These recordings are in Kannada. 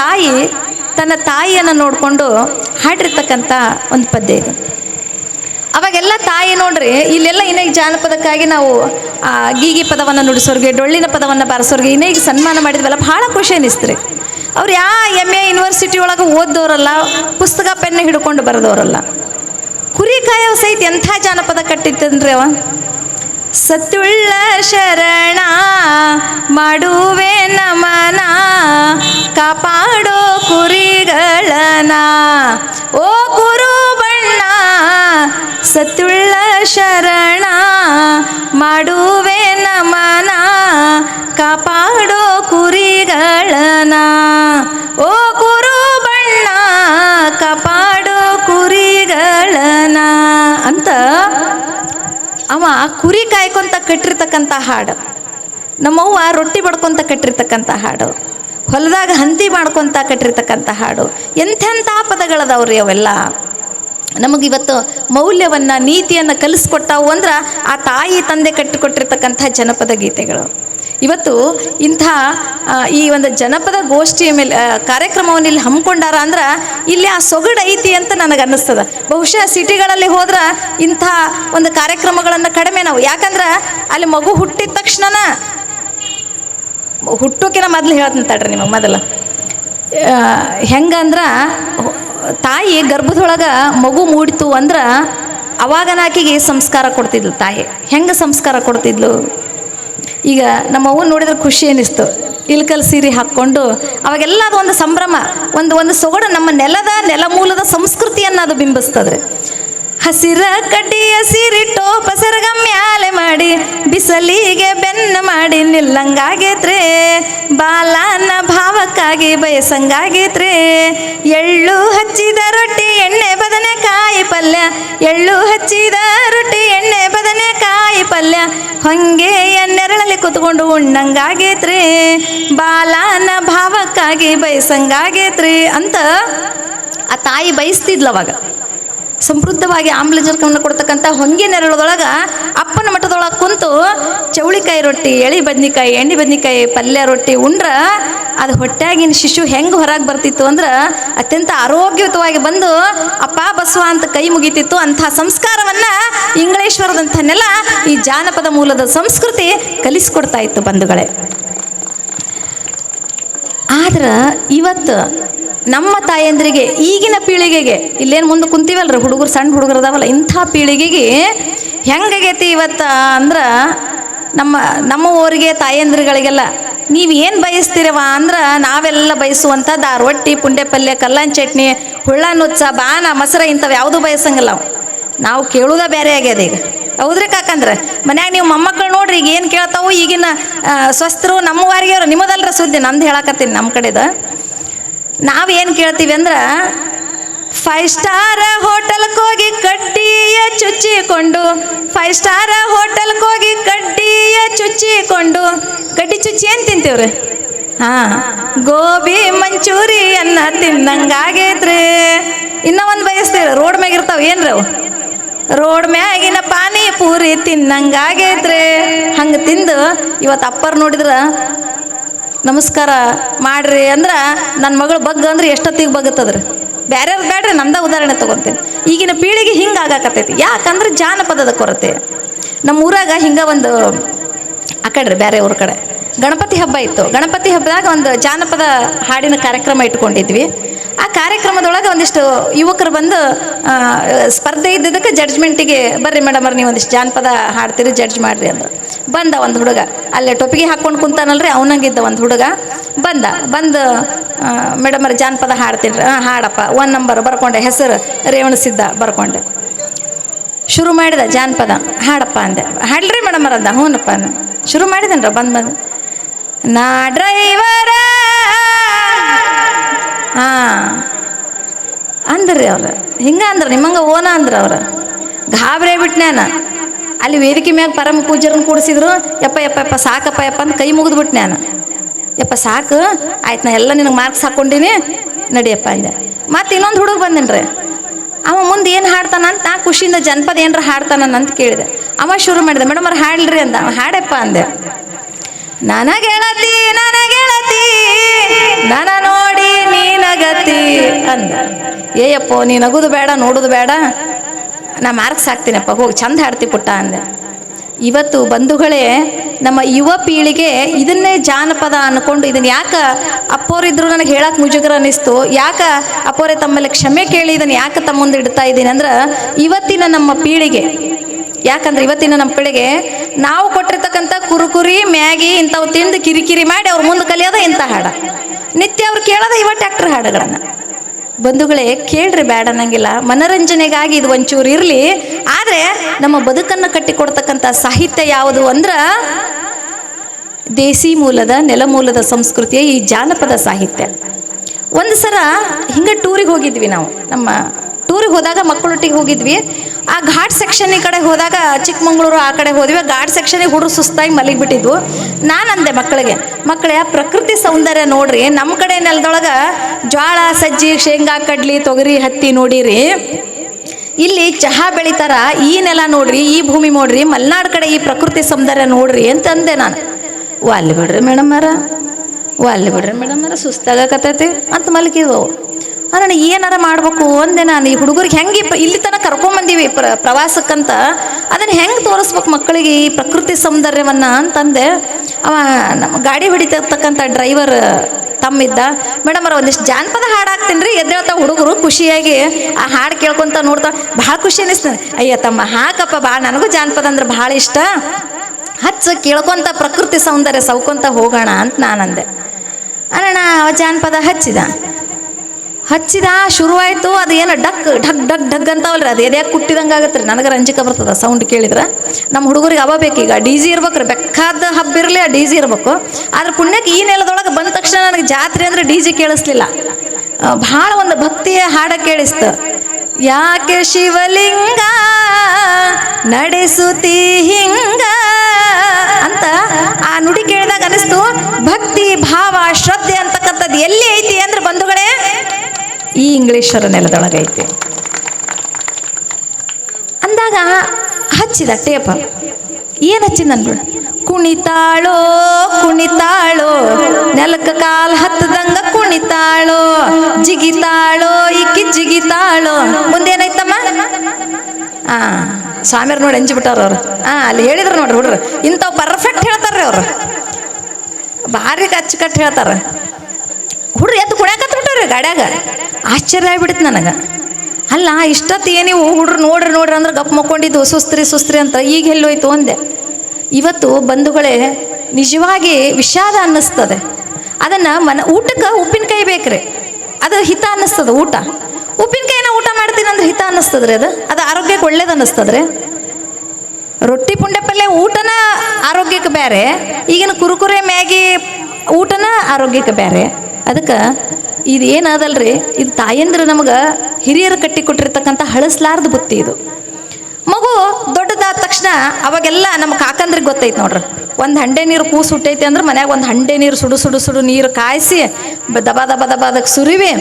ತಾಯಿ ತನ್ನ ತಾಯಿಯನ್ನು ನೋಡಿಕೊಂಡು ಹಾಡಿರ್ತಕ್ಕಂಥ ಒಂದು ಪದ್ಯ ಇದು. ಅವಾಗೆಲ್ಲ ತಾಯಿ ನೋಡ್ರಿ, ಇಲ್ಲೆಲ್ಲ ಇನ್ನೇ ಜಾನಪದಕ್ಕಾಗಿ ನಾವು ಗೀಗಿ ಪದವನ್ನು ನುಡಿಸೋರಿಗೆ, ಡೊಳ್ಳಿನ ಪದವನ್ನು ಬಾರಿಸೋರಿಗೆ ಈಗ ಸನ್ಮಾನ ಮಾಡಿದ್ವಲ್ಲ ಭಾಳ ಖುಷಿ ಅನ್ನಿಸ್ತ್ರಿ ಅವ್ರು ಯಾ ಎಂ ಎ ಯೂನಿವರ್ಸಿಟಿ ಒಳಗೆ ಓದ್ದವರಲ್ಲ ಪುಸ್ತಕ ಪೆನ್ನ ಹಿಡ್ಕೊಂಡು ಬರೆದವರಲ್ಲ ಕುರಿ ಕಾಯೋ ಸಹಿತ ಎಂಥ ಜಾನಪದ ಕಟ್ಟಿತ್ತನ್ರಿ ಅವ? ಸತ್ಯುಳ್ಳ ಶರಣ ಮಾಡುವೆ ನಮನ, ಕಾಪಾಡೋ ಕುರಿಗಳನ. ಓ ಕುರು ಬಣ್ಣ, ಸತ್ತುಳ್ಳ ಶರಣ ಮಾಡುವೆ ನಮನ, ಕಾಪಾಡೋ ಕುರಿಗಳನ. ಓ ಕುರಿ ಕಾಯ್ಕೊಂತ ಕಟ್ಟಿರ್ತಕ್ಕಂಥ ಹಾಡು. ನಮ್ಮವ್ವ ರೊಟ್ಟಿ ಬಡ್ಕೊಂತ ಕಟ್ಟಿರ್ತಕ್ಕಂಥ ಹಾಡು. ಹೊಲದಾಗ ಹಂತಿ ಮಾಡ್ಕೊಂತ ಕಟ್ಟಿರ್ತಕ್ಕಂಥ ಹಾಡು. ಎಂಥೆಂಥ ಪದಗಳದವ್ರಿ ಅವೆಲ್ಲ. ನಮಗಿವತ್ತು ಮೌಲ್ಯವನ್ನು, ನೀತಿಯನ್ನು ಕಲಿಸ್ಕೊಟ್ಟಾವು ಅಂದ್ರೆ ಆ ತಾಯಿ ತಂದೆ ಕಟ್ಟಿಕೊಟ್ಟಿರ್ತಕ್ಕಂಥ ಜನಪದ ಗೀತೆಗಳು. ಇವತ್ತು ಇಂಥ ಈ ಒಂದು ಜನಪದ ಗೋಷ್ಠಿಯ ಮೇಲೆ ಕಾರ್ಯಕ್ರಮವನ್ನು ಇಲ್ಲಿ ಹಮ್ಮಿಕೊಂಡಾರ ಅಂದ್ರೆ ಇಲ್ಲಿ ಆ ಸೊಗಡು ಐತಿ ಅಂತ ನನಗೆ ಅನ್ನಿಸ್ತದ. ಬಹುಶಃ ಸಿಟಿಗಳಲ್ಲಿ ಹೋದ್ರೆ ಇಂಥ ಒಂದು ಕಾರ್ಯಕ್ರಮಗಳನ್ನು ಕಡಿಮೆ ನಾವು. ಯಾಕಂದ್ರೆ ಅಲ್ಲಿ ಮಗು ಹುಟ್ಟಿದ ತಕ್ಷಣನ, ಹುಟ್ಟೋಕಿನ ಮೊದಲು ಹೇಳ್ತೀನಿ ತಡ್ರಿ ನಿಮಗೆ ಮೊದಲು. ಹೆಂಗಂದ್ರೆ, ತಾಯಿ ಗರ್ಭದೊಳಗೆ ಮಗು ಮೂಡಿತು ಅಂದ್ರೆ ಅವಾಗನಾಕಿಗೆ ಸಂಸ್ಕಾರ ಕೊಡ್ತಿದ್ಲು ತಾಯಿ. ಹೆಂಗೆ ಸಂಸ್ಕಾರ ಕೊಡ್ತಿದ್ಲು? ಈಗ ನಮ್ಮ ಅವ್ವನ ನೋಡಿದ್ರೆ ಖುಷಿ ಅನ್ನಿಸ್ತು ಇಲ್ಕಲ್ ಸೀರೆ ಹಾಕ್ಕೊಂಡು ಅವಾಗೆಲ್ಲ ಅದು ಒಂದು ಸಂಭ್ರಮ, ಒಂದು ಒಂದು ಸೊಗಡು ನಮ್ಮ ನೆಲದ ನೆಲಮೂಲದ ಸಂಸ್ಕೃತಿಯನ್ನು ಅದು ಬಿಂಬಿಸ್ತದ್ರಿ. ಹಸಿರ ಕಡ್ಡಿ ಹಸಿರಿಟ್ಟು ಪಸರಗ ಮ್ಯಾಲೆ ಮಾಡಿ, ಬಿಸಲಿಗೆ ಬೆನ್ನ ಮಾಡಿ ನಿಲ್ಲಂಗಾಗೈತ್ರೆ, ಬಾಲನ ಭಾವಕ್ಕಾಗಿ ಬಯಸಂಗಾಗೈತ್ರೆ. ಎಳ್ಳು ಹಚ್ಚಿದ ರೊಟ್ಟಿ, ಎಣ್ಣೆ, ಬದನೆಕಾಯಿ ಪಲ್ಯ. ಎಳ್ಳು ಹಚ್ಚಿದ ರೊಟ್ಟಿ, ಎಣ್ಣೆ, ಬದನೆಕಾಯಿ ಪಲ್ಯ. ಹೊಂಗೆಯ ನೆರಳಲ್ಲಿ ಕುತ್ಕೊಂಡು ಉಣ್ಣಂಗಾಗೇತ್ರಿ, ಬಾಲನ ಭಾವಕ್ಕಾಗಿ ಬಯಸಂಗಾಗೇತ್ರಿ ಅಂತ ಆ ತಾಯಿ ಬಯಸ್ತಿದ್ಲು ಅವಾಗ. ಸಮೃದ್ಧವಾಗಿ ಆಮ್ಲಜನಕವನ್ನು ಕೊಡ್ತಕ್ಕಂಥ ಹೊಂಗೆ ನೆರಳದೊಳಗೆ ಅಪ್ಪನ ಮಠದೊಳಗೆ ಕುಂತು ಚೌಳಿಕಾಯಿ ರೊಟ್ಟಿ, ಎಳಿ ಬದ್ನಿಕಾಯಿ, ಎಣ್ಣೆ ಬದ್ನಿಕಾಯಿ, ಪಲ್ಯ ರೊಟ್ಟಿ ಉಂಡ್ರ, ಅದು ಹೊಟ್ಯಾಗಿನ ಶಿಶು ಹೆಂಗೆ ಹೊರಗೆ ಬರ್ತಿತ್ತು ಅಂದ್ರೆ ಅತ್ಯಂತ ಆರೋಗ್ಯಯುತವಾಗಿ ಬಂದು ಅಪ್ಪ ಬಸವ ಅಂತ ಕೈ ಮುಗಿತಿತ್ತು. ಅಂಥ ಸಂಸ್ಕಾರವನ್ನು ಇಂಗ್ಲೇಶ್ವರದಂಥ ನೆಲ ಈ ಜಾನಪದ ಮೂಲದ ಸಂಸ್ಕೃತಿ ಕಲಿಸ್ಕೊಡ್ತಾ ಇತ್ತು ಬಂಧುಗಳೇ. ಆದ್ರೆ ಇವತ್ತು ನಮ್ಮ ತಾಯಂದ್ರಿಗೆ ಈಗಿನ ಪೀಳಿಗೆಗೆ, ಇಲ್ಲೇನು ಮುಂದೆ ಕುಂತೀವಲ್ರಿ, ಹುಡುಗರು ಸಣ್ಣ ಹುಡುಗರು ಅದಾವಲ್ಲ, ಇಂಥ ಪೀಳಿಗೆಗೆ ಹೆಂಗಾಗೈತಿ ಇವತ್ತು ಅಂದ್ರೆ ನಮ್ಮ ನಮ್ಮ ಊರಿಗೆ ತಾಯಂದ್ರಿಗಳಿಗೆಲ್ಲ, ನೀವು ಏನು ಬಯಸ್ತೀರವ ಅಂದ್ರೆ ನಾವೆಲ್ಲ ಬಯಸುವಂಥದ್ದು ಆ ರೊಟ್ಟಿ ಪುಂಡೆ ಪಲ್ಯ ಕಲ್ಲನ್ ಚಟ್ನಿ ಹುಳ್ಳ ನುಚ್ಚ ಬಾನ ಮೊಸರ ಇಂಥವು ಯಾವುದೂ ಬಯಸಂಗಿಲ್ಲ ನಾವು. ನಾವು ಕೇಳುವುದ ಬೇರೆ ಆಗ್ಯದ ಈಗ. ಹೌದ್ರಿ ಕಾಕಂದ್ರೆ? ಮನ್ಯಾಗ ನೀವು ಮೊಮ್ಮಕ್ಕಳು ನೋಡ್ರಿ, ಈಗ ಏನು ಕೇಳ್ತಾವು ಈಗಿನ ಸ್ವಸ್ಥರು ನಮ್ಮ ವಾರಿಗೆಯವ್ರು, ನಿಮ್ಮದಲ್ರ ಸುದ್ದಿ, ನಂದು ಹೇಳಕತ್ತೀನಿ ನಮ್ಮ ಕಡೆದ. ನಾವು ಏನು ಕೇಳ್ತೀವಿ ಅಂದ್ರೆ ಫೈವ್ ಸ್ಟಾರ್ ಹೋಟೆಲ್ಗೆ ಹೋಗಿ ಕಡ್ಡಿಯ ಚುಚ್ಚಿಕೊಂಡು ಫೈವ್ ಸ್ಟಾರ್ ಹೋಟೆಲ್ಗೆ ಹೋಗಿ ಕಡ್ಡಿಯ ಚುಚ್ಚಿಕೊಂಡು, ಕಡ್ಡಿ ಚುಚ್ಚಿ ಏನು ತಿಂತೀವ್ರಿ? ಹಾ, ಗೋಬಿ ಮಂಚೂರಿ ಅನ್ನ ತಿನ್ನಂಗಾಗೈತ್ರಿ. ಇನ್ನೂ ಒಂದು ಬಯಸ್ತೀವಿ ರೋಡ್ ಮ್ಯಾಗ ಇರ್ತಾವ ಏನ್ರಿ ಅವು? ರೋಡ್ ಮ್ಯಾಗಿನ ಪಾನಿ ಪೂರಿ ತಿನ್ನಂಗಾಗೈತ್ರಿ. ಹಂಗೆ ತಿಂದು ಇವತ್ತು ಅಪ್ಪರ್ ನೋಡಿದ್ರ ನಮಸ್ಕಾರ ಮಾಡ್ರಿ ಅಂದ್ರೆ ನನ್ನ ಮಗಳು ಬಗ್ಗ ಅಂದ್ರೆ ಎಷ್ಟೊತ್ತಿಗೆ ಬಗ್ಗತ್ತದ್ರಿ? ಬೇರೆಯವ್ರು ಬೇಡ್ರಿ ನಮ್ದ ಉದಾಹರಣೆ ತಗೊಂತೀನಿ. ಈಗಿನ ಪೀಳಿಗೆ ಹಿಂಗೆ ಆಗಾಕತ್ತೈತಿ. ಯಾಕಂದ್ರೆ ಜಾನಪದದ ಕೊರತೆ. ನಮ್ಮ ಊರಾಗ ಹಿಂಗೆ ಒಂದು ಆ ಕಡೆ ಬೇರೆ ಊರ ಕಡೆ. ಗಣಪತಿ ಹಬ್ಬ ಇತ್ತು. ಗಣಪತಿ ಹಬ್ಬದಾಗ ಒಂದು ಜಾನಪದ ಹಾಡಿನ ಕಾರ್ಯಕ್ರಮ ಇಟ್ಕೊಂಡಿದ್ವಿ. ಆ ಕಾರ್ಯಕ್ರಮದೊಳಗೆ ಒಂದಿಷ್ಟು ಯುವಕರು ಬಂದು ಸ್ಪರ್ಧೆ ಇದ್ದಿದ್ದಕ್ಕೆ ಜಡ್ಜ್ಮೆಂಟಿಗೆ ಬರ್ರಿ ಮೇಡಮ್ ನೀವು ಒಂದಿಷ್ಟು ಜಾನಪದ ಹಾಡ್ತೀರಿ ಜಡ್ಜ್ ಮಾಡ್ರಿ ಅಂದ್ರು. ಬಂದ ಒಂದು ಹುಡುಗ, ಅಲ್ಲೇ ಟೊಪಿಗೆ ಹಾಕ್ಕೊಂಡು ಕುಂತಾನಲ್ರಿ, ಅವನಂಗಿದ್ದ ಒಂದು ಹುಡುಗ. ಬಂದ, ಬಂದು ಮೇಡಮ್ ಅವ್ರ ಜಾನಪದ ಹಾಡ್ತೀನಿ ಹಾಂ ಹಾಡಪ್ಪ ಒನ್ ನಂಬರ್ ಬರ್ಕೊಂಡೆ, ಹೆಸರು ರೇವಣಸಿದ್ದ ಬರ್ಕೊಂಡೆ. ಶುರು ಮಾಡಿದ ಜಾನಪದ, ಹಾಡಪ್ಪ ಅಂದೆ. ಹಾಡ್ರಿ ಮೇಡಮ್ ಅಂದ. ಹ್ಞೂನಪ್ಪ ಶುರು ಮಾಡಿದನ್ರ ಬಂದ್ ಬಂದು? ನಾ ಡ್ರೈವರ ಹಾ. ಅಂದ್ರಿ ಅವ್ರು. ಹಿಂಗೆ ಅಂದ್ರ, ನಿಮ್ಮಂಗ ಓನ ಅಂದ್ರೆ ಅವ್ರು. ಗಾಬರಿ ಬಿಟ್ನ್ಯಾನ ಅಲ್ಲಿ ವೇದಿಕೆ ಮ್ಯಾಗ ಪರಮ ಪೂಜರನ್ನು ಕೂಡಿಸಿದ್ರು, ಯಪ್ಪ ಯಪ್ಪ ಯಪ್ಪ, ಸಾಕಪ್ಪ, ಯಪ್ಪ ಅಂತ ಕೈ ಮುಗಿದು ಬಿಟ್ನ್ಯಾನ ಯಪ್ಪ, ಸಾಕು. ಆಯ್ತು ನಾ ಎಲ್ಲ ನಿನಗೆ ಮಾರ್ಕ್ಸ್ ಹಾಕ್ಕೊಂಡಿನಿ ನಡಿಯಪ್ಪ ಅಂದೆ. ಮತ್ತೆ ಇನ್ನೊಂದು ಹುಡುಗ ಬಂದೇನ್ರಿ. ಅವ ಮುಂದೆ ಏನು ಹಾಡ್ತಾನ ಅಂತ ನಾ ಖುಷಿಯಿಂದ ಜನಪದ ಏನರ ಹಾಡ್ತಾನ ಅಂತ ಕೇಳಿದೆ. ಅವ ಶುರು ಮಾಡಿದೆ, ಮೇಡಮ್ ಅವ್ರು ಹಾಡ್ಲಿ ಅಂದ. ಹಾಡಪ್ಪ ಅಂದೆ. ನನ್ನ ಗೆಳತಿ ನನ ಗೆಳತಿ ನನ ನೋಡಿ ನೀನಗತಿ ಅಂದ. ಏಯಪ್ಪ, ನೀ ನಗುದು ಬೇಡ, ನೋಡುದು ಬೇಡ. ನಾ ಮಾರ್ಕ್ಸ್ ಹಾಕ್ತೀನಪ್ಪ, ಹೋಗಿ ಚಂದ ಹಾಡ್ತಿ ಪುಟ್ಟ ಅಂದೆ. ಇವತ್ತು ಬಂಧುಗಳೇ, ನಮ್ಮ ಯುವ ಪೀಳಿಗೆ ಇದನ್ನೇ ಜಾನಪದ ಅನ್ಕೊಂಡು ಇದನ್ನ ಯಾಕ ಅಪ್ಪೋರಿದ್ರು ನನಗೆ ಹೇಳಕ್ಕೆ ಮುಜುಗರ ಅನ್ನಿಸ್ತು. ಯಾಕ ಅಪ್ಪೋರೆ ತಮ್ಮಲ್ಲಿ ಕ್ಷಮೆ ಕೇಳಿ ಇದನ್ನ ಯಾಕೆ ತಮ್ಮ ಮುಂದೆ ಇಡ್ತಾ ಇದ್ದೀನಿ ಅಂದ್ರೆ, ಇವತ್ತಿನ ನಮ್ಮ ಪೀಳಿಗೆ ಯಾಕಂದ್ರೆ ಇವತ್ತಿನ ನಮ್ಮ ಪೀಳಿಗೆ ನಾವು ಕೊಟ್ಟಿರ್ತಕ್ಕಂಥ ಕುರುಕುರಿ, ಮ್ಯಾಗಿ ಇಂಥವು ತಿಂದು ಕಿರಿಕಿರಿ ಮಾಡಿ ಅವ್ರ ಮುಂದೆ ಕಲಿಯೋದ ಇಂಥ ಹಾಡ. ನಿತ್ಯ ಅವ್ರು ಕೇಳೋದ ಇವ ಟ್ಯಾಕ್ಟರ್ ಹಾಡುಗಳನ್ನು. ಬಂಧುಗಳೇ, ಕೇಳ್ರಿ ಬೇಡ ಅನ್ನಂಗಿಲ್ಲ. ಮನರಂಜನೆಗಾಗಿ ಇದು ಒಂಚೂರು ಇರಲಿ. ಆದರೆ ನಮ್ಮ ಬದುಕನ್ನು ಕಟ್ಟಿಕೊಡ್ತಕ್ಕಂಥ ಸಾಹಿತ್ಯ ಯಾವುದು ಅಂದ್ರೆ ದೇಸಿ ಮೂಲದ ನೆಲಮೂಲದ ಸಂಸ್ಕೃತಿಯ ಈ ಜಾನಪದ ಸಾಹಿತ್ಯ. ಒಂದು ಸಲ ಹಿಂಗೆ ಟೂರಿಗೆ ಹೋಗಿದ್ವಿ ನಾವು. ನಮ್ಮ ಟೂರಿಗೆ ಹೋದಾಗ ಮಕ್ಕಳೊಟ್ಟಿಗೆ ಹೋಗಿದ್ವಿ. ಆ ಘಾಟ್ ಸೆಕ್ಷನ್ ಈ ಕಡೆ ಹೋದಾಗ ಚಿಕ್ಕಮಂಗ್ಳೂರು ಆ ಕಡೆ ಹೋದ್ವಿ. ಘಾಟ್ ಸೆಕ್ಷನಿಗೆ ಹುಡುಗರು ಸುಸ್ತಾಗಿ ಮಲಗಿಬಿಟ್ಟಿದ್ವು. ನಾನು ಅಂದೆ ಮಕ್ಕಳಿಗೆ, ಮಕ್ಕಳೇ, ಆ ಪ್ರಕೃತಿ ಸೌಂದರ್ಯ ನೋಡ್ರಿ. ನಮ್ಮ ಕಡೆ ನೆಲದೊಳಗೆ ಜ್ವಾಳ, ಸಜ್ಜಿ, ಶೇಂಗಾ, ಕಡ್ಲಿ, ತೊಗರಿ, ಹತ್ತಿ ನೋಡಿರಿ. ಇಲ್ಲಿ ಚಹಾ ಬೆಳಿತಾರ. ಈ ನೆಲ ನೋಡ್ರಿ, ಈ ಭೂಮಿ ನೋಡ್ರಿ, ಮಲೆನಾಡು ಕಡೆ ಈ ಪ್ರಕೃತಿ ಸೌಂದರ್ಯ ನೋಡ್ರಿ ಅಂತ ಅಂದೆ ನಾನು. ಅಲ್ಲಿ ಬಿಡ್ರಿ ಮೇಡಮ್ ಅರ ಬಿಡ್ರಿ ಮೇಡಮರ ಸುಸ್ತಾಗಕತ್ತೈತಿ. ಅಂತ ಮಲಗಿದ್ವು. ಅಣ್ಣ ಏನಾರ ಮಾಡ್ಬೇಕು ಅಂದೆ ನಾನು. ಈ ಹುಡುಗರಿಗೆ ಹೆಂಗೆ ಇಲ್ಲಿ ತನಕ ಕರ್ಕೊಂಬಂದೀವಿ ಪ್ರ ಪ್ರವಾಸಕ್ಕಂತ. ಅದನ್ನು ಹೆಂಗೆ ತೋರಿಸ್ಬೇಕು ಮಕ್ಕಳಿಗೆ ಈ ಪ್ರಕೃತಿ ಸೌಂದರ್ಯವನ್ನು ಅಂತಂದೆ. ಅವ ನಮ್ಮ ಗಾಡಿ ಹೊಡಿತಿರ್ತಕ್ಕಂಥ ಡ್ರೈವರ್ ತಮ್ಮಿದ್ದ. ಮೇಡಮ್ ಅವ್ರ, ಒಂದಿಷ್ಟು ಜಾನಪದ ಹಾಡು ಹಾಕ್ತೀನಿ ರೀ ಎದ್ದೇಳ್ತಾವ ಹುಡುಗರು ಖುಷಿಯಾಗಿ ಆ ಹಾಡು ಕೇಳ್ಕೊಂತ ನೋಡ್ತಾ, ಭಾಳ ಖುಷಿ ಅನಿಸ್ತದೆ ಅಯ್ಯ ತಮ್ಮ, ಹಾಕಪ್ಪ, ಭಾಳ ನನಗೂ ಜಾನಪದ ಅಂದ್ರೆ ಭಾಳ ಇಷ್ಟ. ಹಚ್ಚ, ಕೇಳ್ಕೊಂತ ಪ್ರಕೃತಿ ಸೌಂದರ್ಯ ಸೌಕೊಂತ ಹೋಗೋಣ ಅಂತ ನಾನಂದೆ. ಅಣ್ಣ ಅವ ಜಾನಪದ ಹಚ್ಚಿದ. ಹಚ್ಚಿದ, ಶುರುವಾಯಿತು, ಅದು ಏನು ಡಕ್, ಢಗ್ ಢಗ್ ಢಗ್ ಅಂತಾವಲ್ರಿ, ಅದು ಎದೆ ಕುಟ್ಟಿದಂಗೆ ಆಗತ್ತೆ ರೀ ನನಗೆ ರಂಜಿಕ ಬರ್ತದ ಸೌಂಡ್ ಕೇಳಿದ್ರೆ. ನಮ್ಮ ಹುಡುಗರಿಗೆ ಅವ ಬೇಕೀಗ ಡಿ ಜಿ ಇರ್ಬೇಕ್ರಿ ಬೆಕ್ಕಾದ ಹಬ್ಬ ಇರಲಿ, ಆ ಡಿ ಜಿ ಇರ್ಬೇಕು. ಆದ್ರೆ ಪುಣ್ಯಕ್ಕೆ ಈ ನೆಲದೊಳಗೆ ಬಂದ ತಕ್ಷಣ ನನಗೆ ಜಾತ್ರೆ ಅಂದ್ರೆ ಡಿ ಜಿ ಕೇಳಿಸ್ಲಿಲ್ಲ. ಭಾಳ ಒಂದು ಭಕ್ತಿಯ ಹಾಡ ಕೇಳಿಸ್ತು. ಯಾಕೆ ಶಿವಲಿಂಗ ನಡೆಸುತ್ತಿ ಹಿಂಗ ಅಂತ ಆ ನುಡಿ ಕೇಳಿದಾಗ ಅನಿಸ್ತು ಭಕ್ತಿ, ಭಾವ, ಶ್ರದ್ಧೆ ಅಂತಕ್ಕಂಥದ್ದು ಎಲ್ಲಿ ಈ ಇಂಗ್ಲೀಷರ ನೆಲದೊಳಗೈತೆ. ಅಂದಾಗ ಹಚ್ಚಿದ ಟೇಪ ಏನು ಹಚ್ಚಿದ ನನ್ಗಳು ಕುಣಿತಾಳೋ ಕುಣಿತಾಳೋ ನೆಲಕ ಕಾಲ್ ಹತ್ತದಂಗ ಕುಣಿತಾಳೋ, ಜಿಗಿತಾಳೋ, ಇಕ್ಕಿ ಜಿಗಿತಾಳೋ, ಮುಂದೇನಾಯ್ತಮ್ಮ? ಆ ಸ್ವಾಮಿಯರ್ ನೋಡಿ ಅಂಜಿಬಿಟ್ಟಾರ ಅವ್ರು. ಆ, ಅಲ್ಲಿ ಹೇಳಿದ್ರು ನೋಡ್ರಿ ಹುಡ್ರು. ಇಂಥವು ಪರ್ಫೆಕ್ಟ್ ಹೇಳ್ತಾರ್ರಿ ಅವ್ರು. ಭಾರಿ ಅಚ್ಚುಕಟ್ಟು ಹೇಳ್ತಾರ. ಹುಡ್ರು ಎದ್ದು ಕುಡ್ಯಾಕತ್ಬಿಟ್ಟಾರೆ ಗಾಡ್ಯಾಗ. ಆಶ್ಚರ್ಯ ಆಗ್ಬಿಡ್ತು ನನಗೆ. ಅಲ್ಲ ಇಷ್ಟೊತ್ತಿಗೆ ನೀವು ಹುಡ್ರು ನೋಡ್ರಿ ನೋಡ್ರಿ ಅಂದ್ರೆ ಗಪ್ ಮಕ್ಕೊಂಡಿದ್ದು, ಸುಸ್ತ್ರಿ ಸುಸ್ತ್ರಿ ಅಂತ ಈಗ ಎಲ್ಲೋಯ್ತು ಅಂದೆ. ಇವತ್ತು ಬಂಧುಗಳೇ, ನಿಜವಾಗಿ ವಿಷಾದ ಅನ್ನಿಸ್ತದೆ. ಅದನ್ನು ಮನ, ಊಟಕ್ಕೆ ಉಪ್ಪಿನಕಾಯಿ ಬೇಕ್ರಿ. ಅದು ಹಿತ ಅನ್ನಿಸ್ತದೆ ಊಟ. ಉಪ್ಪಿನಕಾಯಿನ ಊಟ ಮಾಡ್ತೀನಿ ಅಂದ್ರೆ ಹಿತ ಅನ್ನಿಸ್ತದ್ರಿ ಅದು? ಅದು ಆರೋಗ್ಯಕ್ಕೆ ಒಳ್ಳೇದು ಅನ್ನಿಸ್ತದ್ರಿ? ರೊಟ್ಟಿ ಪುಂಡೆ ಪಲ್ಯ ಊಟನ ಆರೋಗ್ಯಕ್ಕೆ ಬೇರೆ ಈಗಿನ ಕುರುಕುರೆ ಮ್ಯಾಗಿ ಊಟನ ಆರೋಗ್ಯಕ್ಕೆ ಬೇರೆ ಅದಕ್ಕೆ ಇದು ಇದು ತಾಯಂದ್ರೆ ನಮಗೆ ಹಿರಿಯರು ಕಟ್ಟಿ ಕೊಟ್ಟಿರ್ತಕ್ಕಂಥ ಹಳಸ್ಲಾರ್ದ ಬುತ್ತಿ ಇದು. ಮಗು ದೊಡ್ಡದಾದ ತಕ್ಷಣ ಅವಾಗೆಲ್ಲ ನಮ್ಮ ಕಾಕಂದ್ರಿಗೆ ಗೊತ್ತೈತೆ ನೋಡ್ರಿ. ಒಂದು ಹಂಡೆ ನೀರು ಕೂಸು ಹುಟ್ಟೈತಿ ಅಂದ್ರೆ ಮನ್ಯಾಗ ಒಂದು ಹಂಡೆ ನೀರು ಸುಡು ಸುಡು ಸುಡು ನೀರು ಕಾಯಿಸಿ ದಬ ದಬ ದಬ ಅದಕ್ಕೆ ಸುರಿವಿ.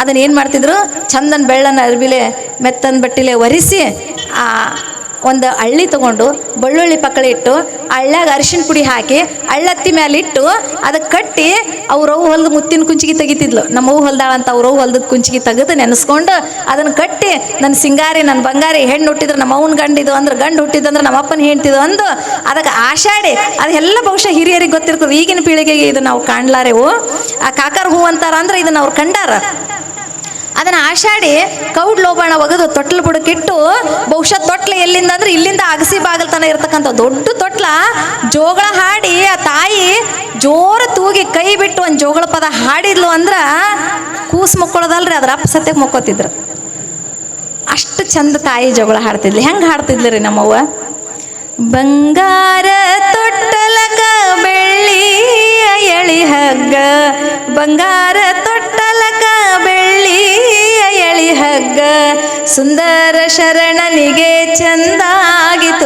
ಅದನ್ನ ಏನು ಮಾಡ್ತಿದ್ರು? ಚಂದನ ಬೆಳ್ಳನ ಅರ್ಬಿಲೆ, ಮೆತ್ತನ ಬಟ್ಟಿಲೆ ಒರೆಸಿ, ಆ ಒಂದು ಹಳ್ಳಿ ತಗೊಂಡು ಬೆಳ್ಳುಳ್ಳಿ ಪಕ್ಕಳಿ ಇಟ್ಟು ಹಳ್ಳಾಗ ಅರಿಶಿನ ಪುಡಿ ಹಾಕಿ ಹಳ್ಳತ್ತಿ ಮೇಲೆ ಇಟ್ಟು ಅದಕ್ಕೆ ಕಟ್ಟಿ ಅವ್ರವು ಹೊಲ್ದ ಮುತ್ತಿನ ಕುಂಚಿಗೆ ತೆಗಿತಿದ್ಲು. ನಮ್ಮವು ಹೊಲ್ದಾಳ ಅಂತ ಅವ್ರವು ಹೊಲ್ದ ಕುಂಚಿಗೆ ತೆಗೆದು ನೆನೆಸ್ಕೊಂಡು ಅದನ್ನು ಕಟ್ಟಿ ನನ್ನ ಸಿಂಗಾರಿ ನನ್ನ ಬಂಗಾರಿ ಹೆಣ್ಣು ಹುಟ್ಟಿದ್ರೆ ನಮ್ಮ ಗಂಡಿದು ಅಂದ್ರೆ ಗಂಡು ಹುಟ್ಟಿದಂದ್ರೆ ನಮ್ಮ ಅಪ್ಪನ ಹೆಣ್ತಿದ್ದು ಅಂದು ಅದಕ್ಕೆ ಆಷಾಡಿ ಅದೆಲ್ಲ ಬಹುಶಃ ಹಿರಿಯರಿಗೆ ಗೊತ್ತಿರ್ತದೆ ಈಗಿನ ಪೀಳಿಗೆಗೆ ಇದು ನಾವು ಕಾಣ್ಲಾರೆವು ಆ ಕಾಕರ್ ಹೂ ಅಂತಾರ ಅಂದ್ರೆ ಇದನ್ನ ಅವ್ರು ಕಂಡಾರ. ಅದನ್ನ ಆಷಾಡಿ ಕೌಡ್ ಲೋಬಾಣ ಒಗೆದು ತೊಟ್ಲು ಬುಡಕ್ಕಿಟ್ಟು ಬಹುಶಃ ತೊಟ್ಲ ಎಲ್ಲಿಂದ ಅಂದ್ರೆ ಇಲ್ಲಿಂದ ಅಗಸಿ ಬಾಗಲ್ ತನ ಇರ್ತಕ್ಕಂಥ ದೊಡ್ಡ ತೊಟ್ಲ ಜೋಗಳ ಹಾಡಿ ಆ ತಾಯಿ ಜೋರ ತೂಗಿ ಕೈ ಬಿಟ್ಟು ಒಂದು ಜೋಗಳ ಪದ ಹಾಡಿದ್ಲು ಅಂದ್ರ ಕೂಸ್ ಮುಕ್ಕೊಳ್ಳೋದಲ್ರಿ ಅದ್ರ ಅಪ್ಪ ಸತ್ಯಕ್ಕೆ ಮುಕ್ಕೋತಿದ್ರು. ಅಷ್ಟು ಚಂದ ತಾಯಿ ಜೋಗಳ ಹಾಡ್ತಿದ್ಲಿ. ಹೆಂಗೆ ಹಾಡ್ತಿದ್ಲು ರೀ ನಮ್ಮವ್ವ? ಬಂಗಾರ ತೊಟ್ಟಲಕ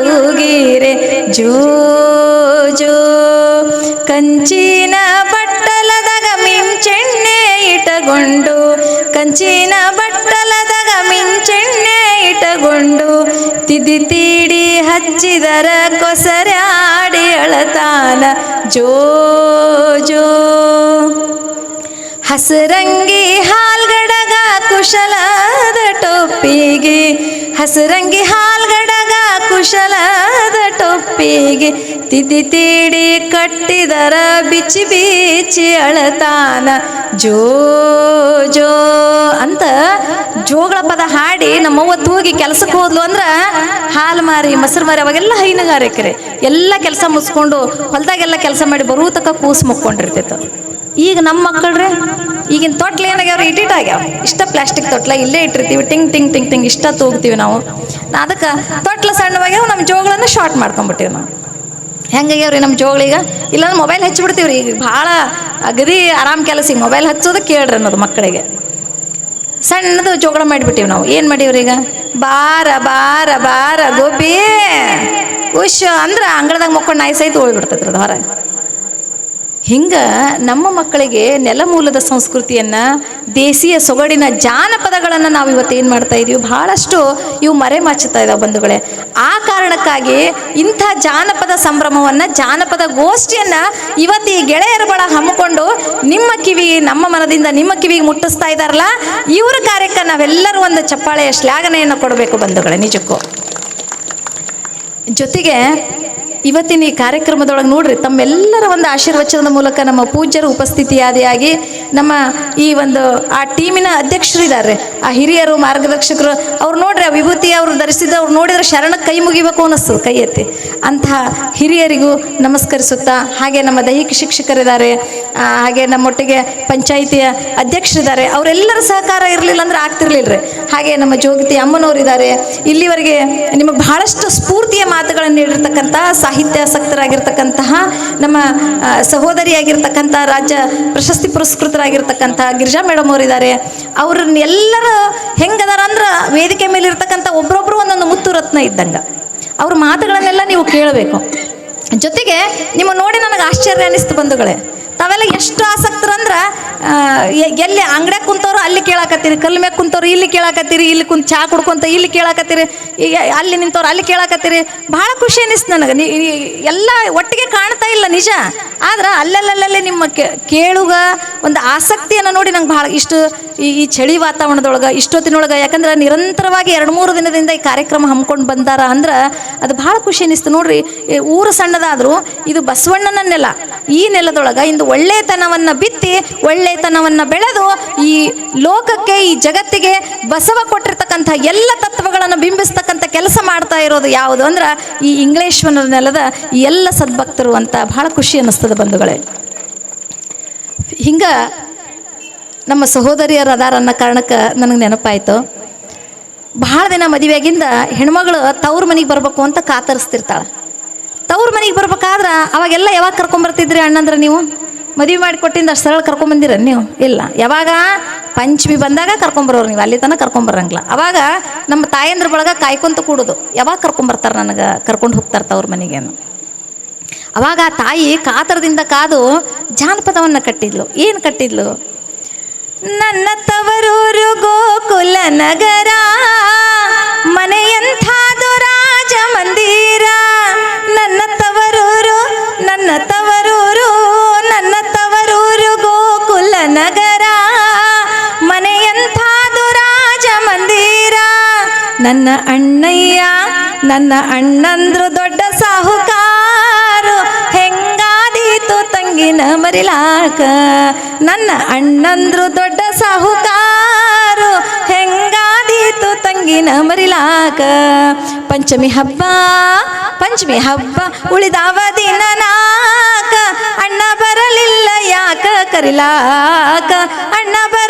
ತೂಗಿರೆ ಜೋ ಜೋ ಕಂಚಿನ ಬಟ್ಟಲದಾಗ ಮಿಂಚೆಣ್ಣೆ ಇಟಗೊಂಡು, ಕಂಚಿನ ಬಟ್ಟಲದಾಗ ಮಿಂಚೆಣ್ಣೆ ಇಟಗೊಂಡು, ತಿದಿ ತೀಡಿ ಹಚ್ಚಿದರ ಕೊಸರಾಡಿ ಅಳತಾನ ಜೋ ಜೋ ಹಸರಂಗಿ ಹಾಲ್ಗಡಗ ಕುಶಲದ ಟೊಪ್ಪಿಗೆ, ಹಸರಂಗಿ ಹಾಲ್ಗಡಗ ಕುಶಲದ ಟೊಪ್ಪಿಗೆ, ತಿಥಿ ತೀಡಿ ಕಟ್ಟಿದರ ಬಿಚ್ಚಿ ಬೀಚಿ ಅಳತಾನ. ಜೋ ಜೋ ಅಂತ ಜೋಗಳ ಪದ ಹಾಡಿ ನಮ್ಮವ್ವ ತೂಗಿ ಕೆಲ್ಸಕ್ಕೆ ಹೋದ್ಲು ಅಂದ್ರೆ ಹಾಲು ಮಾರಿ, ಮೊಸರು ಮಾರಿ ಅವಾಗೆಲ್ಲ ಹೈನುಗಾರಿಕೆರೆ ಎಲ್ಲ ಕೆಲಸ ಮುಗಿಸ್ಕೊಂಡು ಹೊಲದಾಗೆಲ್ಲ ಕೆಲಸ ಮಾಡಿ ಬರೂ ತಕ್ಕ ಕೂಸು ಮುಕ್ಕೊಂಡಿರ್ತಿತ್ತು. ಈಗ ನಮ್ಮ ಮಕ್ಕಳ್ರೆ ಈಗಿನ ತೊಟ್ಲು ಏನಾಗ್ಯಾವ್ರಿ? ಇಟ್ಟಿಟ್ ಆಗ್ಯಾವ. ಇಷ್ಟ ಪ್ಲಾಸ್ಟಿಕ್ ತೊಟ್ಲ ಇಲ್ಲೇ ಇಟ್ಟಿರ್ತೀವಿ. ಟಿಂಗ್ ಟಿಂಗ್ ಟಿಂಗ್ ಟಿಂಗ್ ಇಷ್ಟ ತೂಗ್ತೀವಿ ನಾವು. ಅದಕ್ಕೆ ತೊಟ್ಲ ಸಣ್ಣವಾಗ್ಯಾವ ನಮ್ಮ ಜೋಗಳನ್ನ ಶಾರ್ಟ್ ಮಾಡ್ಕೊಂಬಿಟ್ಟಿವಿ ನಾವು. ಹೆಂಗಾಗ್ಯಾವ್ರಿ ನಮ್ಮ ಜೋಗಳೀಗ ಇಲ್ಲಾಂದ್ರೆ ಮೊಬೈಲ್ ಹಚ್ಚಿಬಿಡ್ತೀವಿ ರೀ ಈಗ ಭಾಳ ಅಗದಿ ಆರಾಮ್ ಕೆಲಸ ಈಗ ಮೊಬೈಲ್ ಹಚ್ಚೋದು ಕೇಳ್ರಿ ಅನ್ನೋದು ಮಕ್ಕಳಿಗೆ. ಸಣ್ಣದು ಜೋಗಳ ಮಾಡಿಬಿಟ್ಟಿವಿ ನಾವು. ಏನು ಮಾಡೀವ್ರಿ ಈಗ? ಬಾರ ಬಾರ ಬಾರ, ಗೋಪಿ. ಉಶ್ ಅಂದ್ರೆ ಅಂಗಳದಾಗ ಮಕ್ಕೊಂಡು ನಾಯಿ ಸಹಿತ ಹೋಗ್ಬಿಡ್ತೈತ್ರಿ ಅದು ಹೊರಗೆ. ಹಿಂಗ ನಮ್ಮ ಮಕ್ಕಳಿಗೆ ನೆಲಮೂಲದ ಸಂಸ್ಕೃತಿಯನ್ನ ದೇಸಿಯ ಸೊಗಡಿನ ಜಾನಪದಗಳನ್ನು ನಾವು ಇವತ್ತು ಏನು ಮಾಡ್ತಾ ಇದೀವಿ? ಬಹಳಷ್ಟು ಇವು ಮರೆ ಮಾಚುತ್ತಾ ಇದಾವೆ ಬಂಧುಗಳೇ. ಆ ಕಾರಣಕ್ಕಾಗಿ ಇಂಥ ಜಾನಪದ ಸಂಭ್ರಮವನ್ನ, ಜಾನಪದ ಗೋಷ್ಠಿಯನ್ನ ಇವತ್ತು ಈ ಗೆಳೆಯರ ಬಳ ಹಮ್ಮಿಕೊಂಡು ನಿಮ್ಮ ಕಿವಿ, ನಮ್ಮ ಮನದಿಂದ ನಿಮ್ಮ ಕಿವಿಗೆ ಮುಟ್ಟಿಸ್ತಾ ಇದಾರಲ್ಲ, ಇವರ ಕಾರ್ಯಕ್ಕೆ ನಾವೆಲ್ಲರೂ ಒಂದು ಚಪ್ಪಾಳೆಯ ಶ್ಲಾಘನೆಯನ್ನು ಕೊಡಬೇಕು ಬಂಧುಗಳೇ, ನಿಜಕ್ಕೂ. ಜೊತೆಗೆ ಇವತ್ತಿನ ಈ ಕಾರ್ಯಕ್ರಮದೊಳಗೆ ನೋಡ್ರಿ, ತಮ್ಮೆಲ್ಲರ ಒಂದು ಆಶೀರ್ವಚನದ ಮೂಲಕ ನಮ್ಮ ಪೂಜ್ಯರ ಉಪಸ್ಥಿತಿಯಾದಿಯಾಗಿ ನಮ್ಮ ಈ ಒಂದು, ಆ ಟೀಮಿನ ಅಧ್ಯಕ್ಷರು ಇದ್ದಾರೆ ಆ ಹಿರಿಯರು, ಮಾರ್ಗದರ್ಶಕರು, ಅವ್ರು ನೋಡ್ರಿ, ಆ ವಿಭೂತಿ ಅವರು ಧರಿಸಿದ ಅವ್ರು ನೋಡಿದ್ರೆ ಶರಣ ಕೈ ಮುಗಿಬೇಕು ಅನ್ನಿಸ್ತು, ಕೈ ಎತ್ತಿ. ಅಂತಹ ಹಿರಿಯರಿಗೂ ನಮಸ್ಕರಿಸುತ್ತಾ, ಹಾಗೆ ನಮ್ಮ ದೈಹಿಕ ಶಿಕ್ಷಕರಿದ್ದಾರೆ ಹಾಗೆ ನಮ್ಮೊಟ್ಟಿಗೆ ಪಂಚಾಯಿತಿಯ ಅಧ್ಯಕ್ಷರಿದ್ದಾರೆ ಅವರೆಲ್ಲರ ಸಹಕಾರ ಇರಲಿಲ್ಲ ಅಂದ್ರೆ ಆಗ್ತಿರ್ಲಿಲ್ಲ ರೀ ಹಾಗೆ ನಮ್ಮ ಜೋಗತಿ ಅಮ್ಮನವರಿದ್ದಾರೆ ಇಲ್ಲಿವರೆಗೆ ನಿಮಗೆ ಬಹಳಷ್ಟು ಸ್ಫೂರ್ತಿಯ ಮಾತುಗಳನ್ನು ನೀಡಿರ್ತಕ್ಕಂಥ ಸಾಹಿತ್ಯಾಸಕ್ತರಾಗಿರ್ತಕ್ಕಂತಹ ನಮ್ಮ ಸಹೋದರಿಯಾಗಿರ್ತಕ್ಕಂಥ ರಾಜ್ಯ ಪ್ರಶಸ್ತಿ ಪುರಸ್ಕೃತರಾಗಿರ್ತಕ್ಕಂಥ ಗಿರಿಜಾ ಮೇಡಮ್ ಅವರಿದ್ದಾರೆ. ಅವ್ರನ್ನ ಎಲ್ಲರೂ ಹೆಂಗದಾರ ಅಂದ್ರೆ ವೇದಿಕೆ ಮೇಲೆ ಇರ್ತಕ್ಕಂಥ ಒಬ್ರೊಬ್ರು ಒಂದೊಂದು ಮುತ್ತು ರತ್ನ ಇದ್ದಂಗೆ. ಅವ್ರ ಮಾತುಗಳನ್ನೆಲ್ಲ ನೀವು ಕೇಳಬೇಕು. ಜೊತೆಗೆ ನಿಮ್ಮ ನೋಡಿ ನನಗೆ ಆಶ್ಚರ್ಯ ಅನ್ನಿಸ್ತು ಬಂಧುಗಳೇ. ತಾವೆಲ್ಲ ಎಷ್ಟು ಆಸಕ್ತರಂದ್ರೆ ಎಲ್ಲಿ ಅಂಗಡ್ಯಾಗ ಕುಂತವ್ರು ಅಲ್ಲಿ ಕೇಳಾಕತ್ತೀರಿ, ಕಲ್ಲು ಮ್ಯಾಗ ಕುಂತವ್ರು ಇಲ್ಲಿ ಕೇಳಾಕತ್ತೀರಿ, ಇಲ್ಲಿ ಕುಂತ ಚಾ ಕುಡ್ಕೊಂತ ಇಲ್ಲಿ ಕೇಳಾಕತ್ತೀರಿ ಈಗ ಅಲ್ಲಿ ನಿಂತವ್ರು ಅಲ್ಲಿ ಕೇಳಾಕತ್ತೀರಿ. ಭಾಳ ಖುಷಿ ಅನಿಸ್ತು ನನಗೆ. ಎಲ್ಲ ಒಟ್ಟಿಗೆ ಕಾಣ್ತಾ ಇಲ್ಲ ನಿಜ. ಆದ್ರೆ ಅಲ್ಲಲ್ಲಲ್ಲೇ ನಿಮ್ಮ ಕೇಳುಗ ಒಂದು ಆಸಕ್ತಿಯನ್ನು ನೋಡಿ ನಂಗೆ ಭಾಳ ಇಷ್ಟು ಈ ಈ ಚಳಿ ವಾತಾವರಣದೊಳಗೆ, ಇಷ್ಟೊತ್ತಿನೊಳಗೆ, ಯಾಕಂದ್ರೆ ನಿರಂತರವಾಗಿ ಎರಡು ಮೂರು ದಿನದಿಂದ ಈ ಕಾರ್ಯಕ್ರಮ ಹಮ್ಮಿಕೊಂಡು ಬಂದಾರ ಅಂದ್ರೆ ಅದು ಭಾಳ ಖುಷಿ ಅನಿಸ್ತು. ನೋಡ್ರಿ ಊರು ಸಣ್ಣದಾದರೂ, ಇದು ಬಸವಣ್ಣನ ನೆಲ. ಈ ನೆಲದೊಳಗೆ ಇಂದು ಒಳ್ಳೆತನವನ್ನು ಬಿತ್ತಿ, ಒಳ್ಳೆತನವನ್ನು ಬೆಳೆದು ಈ ಲೋಕಕ್ಕೆ, ಈ ಜಗತ್ತಿಗೆ ಬಸವ ಕೊಟ್ಟಿರ್ತಕ್ಕಂಥ ಎಲ್ಲ ತತ್ವಗಳನ್ನು ಬಿಂಬಿಸ್ತಕ್ಕಂಥ ಕೆಲಸ ಮಾಡ್ತಾ ಇರೋದು ಯಾವುದು ಅಂದ್ರೆ ಈ ಇಂಗ್ಲೇಶ್ವರ ನೆಲದ ಈ ಎಲ್ಲ ಸದ್ಭಕ್ತರು ಅಂತ ಭಾಳ ಖುಷಿ ಅನ್ನಿಸ್ತದೆ ಬಂಧುಗಳೇ. ಹಿಂಗ ನಮ್ಮ ಸಹೋದರಿಯರ ಅದಾರ ಅನ್ನೋ ಕಾರಣಕ್ಕೆ ನನಗೆ ನೆನಪಾಯ್ತು. ಭಾಳ ದಿನ ಮದುವೆಯಾಗಿಂದ ಹೆಣ್ಮಗಳು ತವ್ರ ಮನೆಗೆ ಬರಬೇಕು ಅಂತ ಕಾತರಿಸ್ತಿರ್ತಾಳೆ. ತವ್ರ ಮನೆಗೆ ಬರ್ಬೇಕಾದ್ರೆ ಅವಾಗೆಲ್ಲ ಯಾವಾಗ ಕರ್ಕೊಂಬರ್ತಿದ್ರಿ ಅಣ್ಣಂದ್ರೆ ನೀವು? ಮದುವೆ ಮಾಡಿ ಕೊಟ್ಟಿಂದ ಅಷ್ಟು ಸರಳ ಕರ್ಕೊಂಬಂದಿರ ನೀವು? ಇಲ್ಲ. ಯಾವಾಗ ಪಂಚಮಿ ಬಂದಾಗ ಕರ್ಕೊಂಬರೋರು ನೀವು. ಅಲ್ಲಿ ತನಕ ಕರ್ಕೊಂಬರಂಗಿಲ್ಲ. ಅವಾಗ ನಮ್ಮ ತಾಯಂದ್ರ ಬಳಗ ಕಾಯ್ಕೊಂತ ಕೂಡೋದು. ಯಾವಾಗ ಕರ್ಕೊಂಬರ್ತಾರೆ ನನಗೆ? ಕರ್ಕೊಂಡು ಹೋಗ್ತಾರೆ ತವ್ರ ಮನೆಗೆ ಅವಾಗ ಆ ತಾಯಿ ಕಾತರದಿಂದ ಕಾದು ಜಾನಪದವನ್ನು ಕಟ್ಟಿದ್ಲು. ಏನು ಕಟ್ಟಿದ್ಲು? ನನ್ನ ತವರೂರು ಗೋಕುಲ ನಗರ, ಮನೆಯಂಥಾದು ರಾಜ ಮಂದಿರ ನನ್ನ ತವರೂರು, ನನ್ನ ನನ್ನ ಅಣ್ಣಯ್ಯ, ನನ್ನ ಅಣ್ಣಂದ್ರು ದೊಡ್ಡ ಸಾಹುಕಾರು. ಹೆಂಗಾದೀತು ತಂಗಿನ ಮರಿಲಾಕ? ನನ್ನ ಅಣ್ಣಂದ್ರು ದೊಡ್ಡ ಸಾಹುಕಾರು. ಹೆಂಗಾದೀತು ತಂಗಿನ ಮರಿಲಾಕ? ಪಂಚಮಿ ಹಬ್ಬ ಪಂಚಮಿ ಹಬ್ಬ ಉಳಿದಾವ ದಿನ ನಾಕ ಅಣ್ಣ ಬರಲಿಲ್ಲ ಯಾಕ ಕರಿಲಾಕ? ಅಣ್ಣ ಬರಲಿಲ್ಲ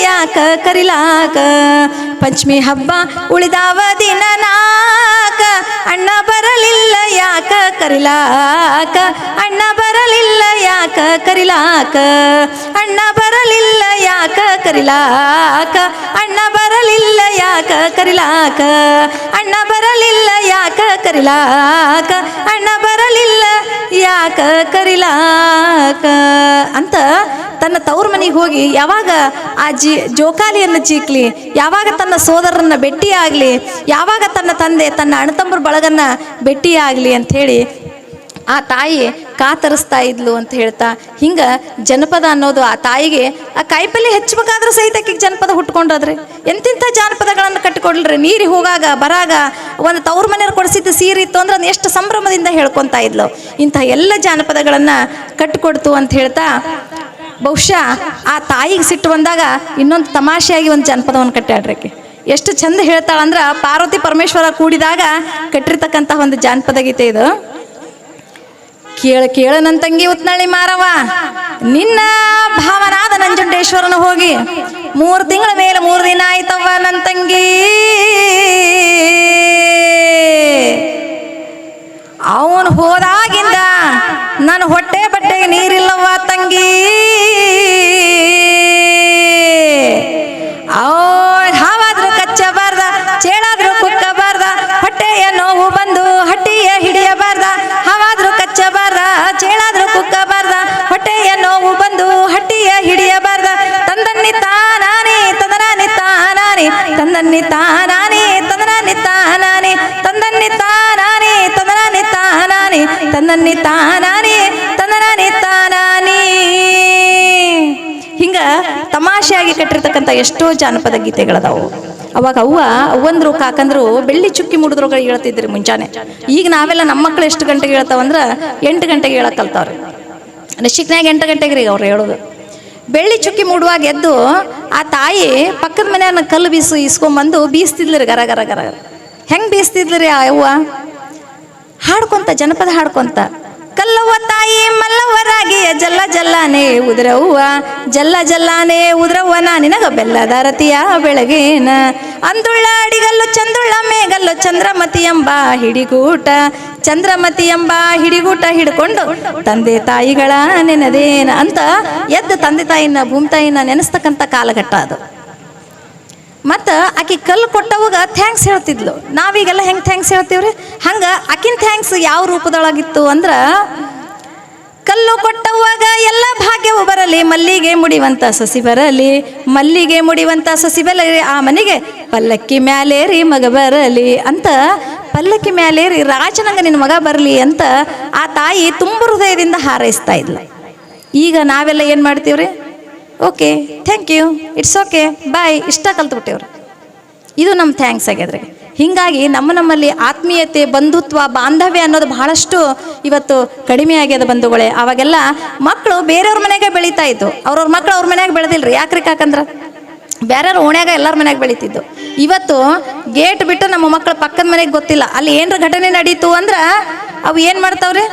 ಯಾಕ ಕರಿಲಾಕ? ಪಂಚಮಿ ಹಬ್ಬ ಉಳಿದಾವ ದಿನ ನಾಕ. ಅಣ್ಣ ಬರಲಿಲ್ಲ ಯಾಕ ಕರಿಲಾಕ? ಅಣ್ಣ ಬರಲಿಲ್ಲ ಯಾಕ ಕರಿಲಾಕ? ಅಣ್ಣ ಬರಲಿಲ್ಲ ಯಾಕ ಕರಿಲಾಕ? ಅಣ್ಣ ಬರಲಿಲ್ಲ ಯಾಕ ಕರಿಲಾಕ? ಅಣ್ಣ ಬರಲಿಲ್ಲ ಯಾಕ ಕರಿಲಾಕ? ಅಣ್ಣ ಬರಲಿಲ್ಲ ಯಾಕ ಕರಿಲಾಕ? ಅಂತ ತನ್ನ ತವ್ರ ಮನೆಗೆ ಹೋಗಿ ಯಾವಾಗ ಆ ಜಿ ಜೋಕಾಲಿಯನ್ನು ಚೀಕ್ಲಿ, ಯಾವಾಗ ತನ್ನ ಸೋದರರನ್ನು ಭೆಟ್ಟಿಯಾಗಲಿ ಯಾವಾಗ ತನ್ನ ತಂದೆ ತನ್ನ ಅಣತಂಬ್ರ ಬಳಗನ್ನ ಭೇಟಿಯಾಗಲಿ ಅಂಥೇಳಿ ಆ ತಾಯಿ ಕಾತರಿಸ್ತಾ ಇದ್ಲು ಅಂತ ಹೇಳ್ತಾ, ಹಿಂಗೆ ಜನಪದ ಅನ್ನೋದು ಆ ತಾಯಿಗೆ ಆ ಕಾಯಿಪಲ್ಲೆ ಹೆಚ್ಚಬೇಕಾದ್ರೂ ಸಹಿತ ಆಕೆಗೆ ಜನಪದ ಹುಟ್ಕೊಂಡದ್ರಿ. ಎಂತಿಂಥ ಜಾನಪದಗಳನ್ನು ಕಟ್ಟಿಕೊಡ್ಲ್ರಿ ನೀರಿಗೆ ಹೋಗಾಗ, ಬರಾಗ, ಒಂದು ತವ್ರ ಮನೆಯವ್ರು ಕೊಡಿಸಿದ್ದು ಸೀರೆ ಇತ್ತು ಅಂದ್ರೆ ಅದನ್ನ ಎಷ್ಟು ಸಂಭ್ರಮದಿಂದ ಹೇಳ್ಕೊತಾ ಇದ್ಲು. ಇಂಥ ಎಲ್ಲ ಜಾನಪದಗಳನ್ನು ಕಟ್ಟಿಕೊಡ್ತು ಅಂತ ಹೇಳ್ತಾ ಬಹುಶಃ ಆ ತಾಯಿಗೆ ಸಿಟ್ಟು ಬಂದಾಗ ಇನ್ನೊಂದು ತಮಾಷೆಯಾಗಿ ಒಂದು ಜನಪದವನ್ನು ಕಟ್ಟಾಡ್ರಿ ಆಕೆ ಎಷ್ಟು ಚಂದ ಹೇಳ್ತಾಳಂದ್ರ ಪಾರ್ವತಿ ಪರಮೇಶ್ವರ ಕೂಡಿದಾಗ ಕಟ್ಟಿರ್ತಕ್ಕಂಥ ಒಂದು ಜಾನಪದ ಗೀತೆ ಇದು. ಕೇಳ ಕೇಳ ನನ್ನ ತಂಗಿ ಉತ್ನಳ್ಳಿ ಮಾರವ ನಿನ್ನ ಭಾವನಾದ ನಂಜುಂಡೇಶ್ವರನ ಹೋಗಿ ಮೂರು ತಿಂಗಳ ಮೇಲೆ ಮೂರು ದಿನ ಆಯ್ತವ್ವ ನನ್ನ ತಂಗಿ. ಅವನು ಹೋದಾಗಿಂದ ನನ್ನ ಹೊಟ್ಟೆ ಬಟ್ಟೆಗೆ ನೀರಿಲ್ಲವ್ವ ತಂಗಿ. ತಂದನ್ನಿ ತಾನಾನಿ, ತಂದನನ್ನಿ ತಾನಾನಿ, ತಂದನ್ನಿ ತಾನಾನಿ, ತಂದನನ್ನಿ ತಾನಾನಿ, ತಂದನ್ನಿ ತಾನಾನಿ, ತಂದನನ್ನಿ ತಾನಾನಿ. ಹಿಂಗ ತಮಾಷೆಯಾಗಿ ಕಟ್ಟಿರ್ತಕ್ಕಂಥ ಎಷ್ಟೋ ಜಾನಪದ ಗೀತೆಗಳದಾವು. ಅವಾಗ ಅವ್ವ, ಅವ್ವಂದ್ರು ಕಾಕಂದ್ರು ಬೆಳ್ಳಿ ಚುಕ್ಕಿ ಮುಡಿದ್ರೊಳಗೆ ಹೇಳ್ತಿದ್ರಿ ಮುಂಜಾನೆ. ಈಗ ನಾವೆಲ್ಲ ನಮ್ಮ ಮಕ್ಳು ಎಷ್ಟು ಗಂಟೆಗೆ ಹೇಳ್ತಾವಂದ್ರೆ ಎಂಟು ಗಂಟೆಗೆ ಹೇಳಕ್ ಕಲ್ತಾವ್ರಿ ನಶಿಕ್ನಾಗ ಎಂಟು ಗಂಟೆಗೆ ರೀ ಅವ್ರು ಹೇಳೋದು. ಬೆಳ್ಳಿ ಚುಕ್ಕಿ ಮೂಡುವಾಗ ಎದ್ದು ಆ ತಾಯಿ ಪಕ್ಕದ ಮನೆಯನ್ನ ಕಲ್ಲು ಬೀಸು ಇಸ್ಕೊಂಬಂದು ಬೀಸ್ತಿದ್ಲಿ ಗರ ಗರ ಗರ ಹೆಂಗ್ ರೀ ಆ ಅವ್ವ? ಹಾಡ್ಕೊಂತ, ಜನಪದ ಹಾಡ್ಕೊಂತ, ಕಲ್ಲವ್ವ ತಾಯಿ ಮಲ್ಲವರಾಗಿ ಜಲ್ಲ ಜಲ್ಲಾನೆ ಉದ್ರವ್ವ, ಜಲ್ಲ ಜಲ್ಲಾನೆ ಉದ್ರವ್ವನ ನಿನಗ ಬೆಲ್ಲದ ರತಿಯ ಬೆಳಗೇನ, ಅಂದುಳ್ಳ ಅಡಿಗಲ್ಲು ಚಂದುಳ್ಳ ಮೇಗಲ್ಲು ಚಂದ್ರಮತಿ ಎಂಬ ಹಿಡಿಗೂಟ ಚಂದ್ರಮತಿ ಎಂಬ ಹಿಡಿಗೂಟ ಹಿಡ್ಕೊಂಡು, ತಂದೆ ತಾಯಿಗಳ ನೆನದೇನ ಅಂತ ಎದ್ದು ತಂದೆ ತಾಯಿನ ಭೂಮಿ ತಾಯಿನ ನೆನೆಸ್ತಕ್ಕಂಥ ಕಾಲಘಟ್ಟ ಅದು. ಮತ್ತು ಆಕೆ ಕಲ್ಲು ಕೊಟ್ಟವಾಗ ಥ್ಯಾಂಕ್ಸ್ ಹೇಳ್ತಿದ್ಲು. ನಾವೀಗೆಲ್ಲ ಹೆಂಗೆ ಥ್ಯಾಂಕ್ಸ್ ಹೇಳ್ತೀವ್ರಿ? ಹಂಗೆ ಆಕಿನ ಥ್ಯಾಂಕ್ಸ್ ಯಾವ ರೂಪದೊಳಗಿತ್ತು ಅಂದ್ರೆ, ಕಲ್ಲು ಕೊಟ್ಟವಾಗ ಎಲ್ಲ ಭಾಗ್ಯವು ಬರಲಿ, ಮಲ್ಲಿಗೆ ಮುಡಿವಂತ ಸಸಿ ಬರಲಿ, ಮಲ್ಲಿಗೆ ಮುಡಿವಂತ ಸಸಿ ಬರಲಿ, ಆ ಮನೆಗೆ ಪಲ್ಲಕ್ಕಿ ಮ್ಯಾಲೇರಿ ಮಗ ಬರಲಿ ಅಂತ ಪಲ್ಲಕ್ಕಿ ಮ್ಯಾಲೇರಿ ರಾಜನಂಗ ನಿನ್ನ ಮಗ ಬರಲಿ ಅಂತ ಆ ತಾಯಿ ತುಂಬ ಹೃದಯದಿಂದ ಹಾರೈಸ್ತಾ ಇದ್ಲು. ಈಗ ನಾವೆಲ್ಲ ಏನು ಮಾಡ್ತೀವ್ರಿ? Okay thank you it's okay bye ಇಷ್ಟ ಕಲ್ತ್ಬಿಟ್ಟೇವ್ರಿ. ಇದು ನಮ್ಮ ಥ್ಯಾಂಕ್ಸ್ ಆಗ್ಯದ್ರಿ ಹೀಗಾಗಿ ನಮ್ಮ ನಮ್ಮಲ್ಲಿ ಆತ್ಮೀಯತೆ, ಬಂಧುತ್ವ, ಬಾಂಧವ್ಯ ಅನ್ನೋದು ಬಹಳಷ್ಟು ಇವತ್ತು ಕಡಿಮೆ ಆಗ್ಯದ ಬಂಧುಗಳೇ. ಅವಾಗೆಲ್ಲ ಮಕ್ಕಳು ಬೇರೆಯವ್ರ ಮನೆಗೆ ಬೆಳೀತಾ ಇತ್ತು ಅವ್ರವ್ರ ಮಕ್ಕಳು ಅವ್ರ ಮನೆಯಾಗ ಬೆಳೆದಿಲ್ರಿ. ಯಾಕ್ರಿ ಕಾಕಂದ್ರ? ಬೇರೆಯವ್ರ ಓಣ್ಯಾಗ ಎಲ್ಲರ ಮನೆಯಾಗ ಬೆಳೀತಿದ್ದು. ಇವತ್ತು ಗೇಟ್ ಬಿಟ್ಟು ನಮ್ಮ ಮಕ್ಕಳು ಪಕ್ಕದ ಮನೆಗೆ ಗೊತ್ತಿಲ್ಲ. ಅಲ್ಲಿ ಏನರ ಘಟನೆ ನಡೀತು ಅಂದ್ರೆ ಅವು ಏನು ಮಾಡ್ತಾವ್ರಿ?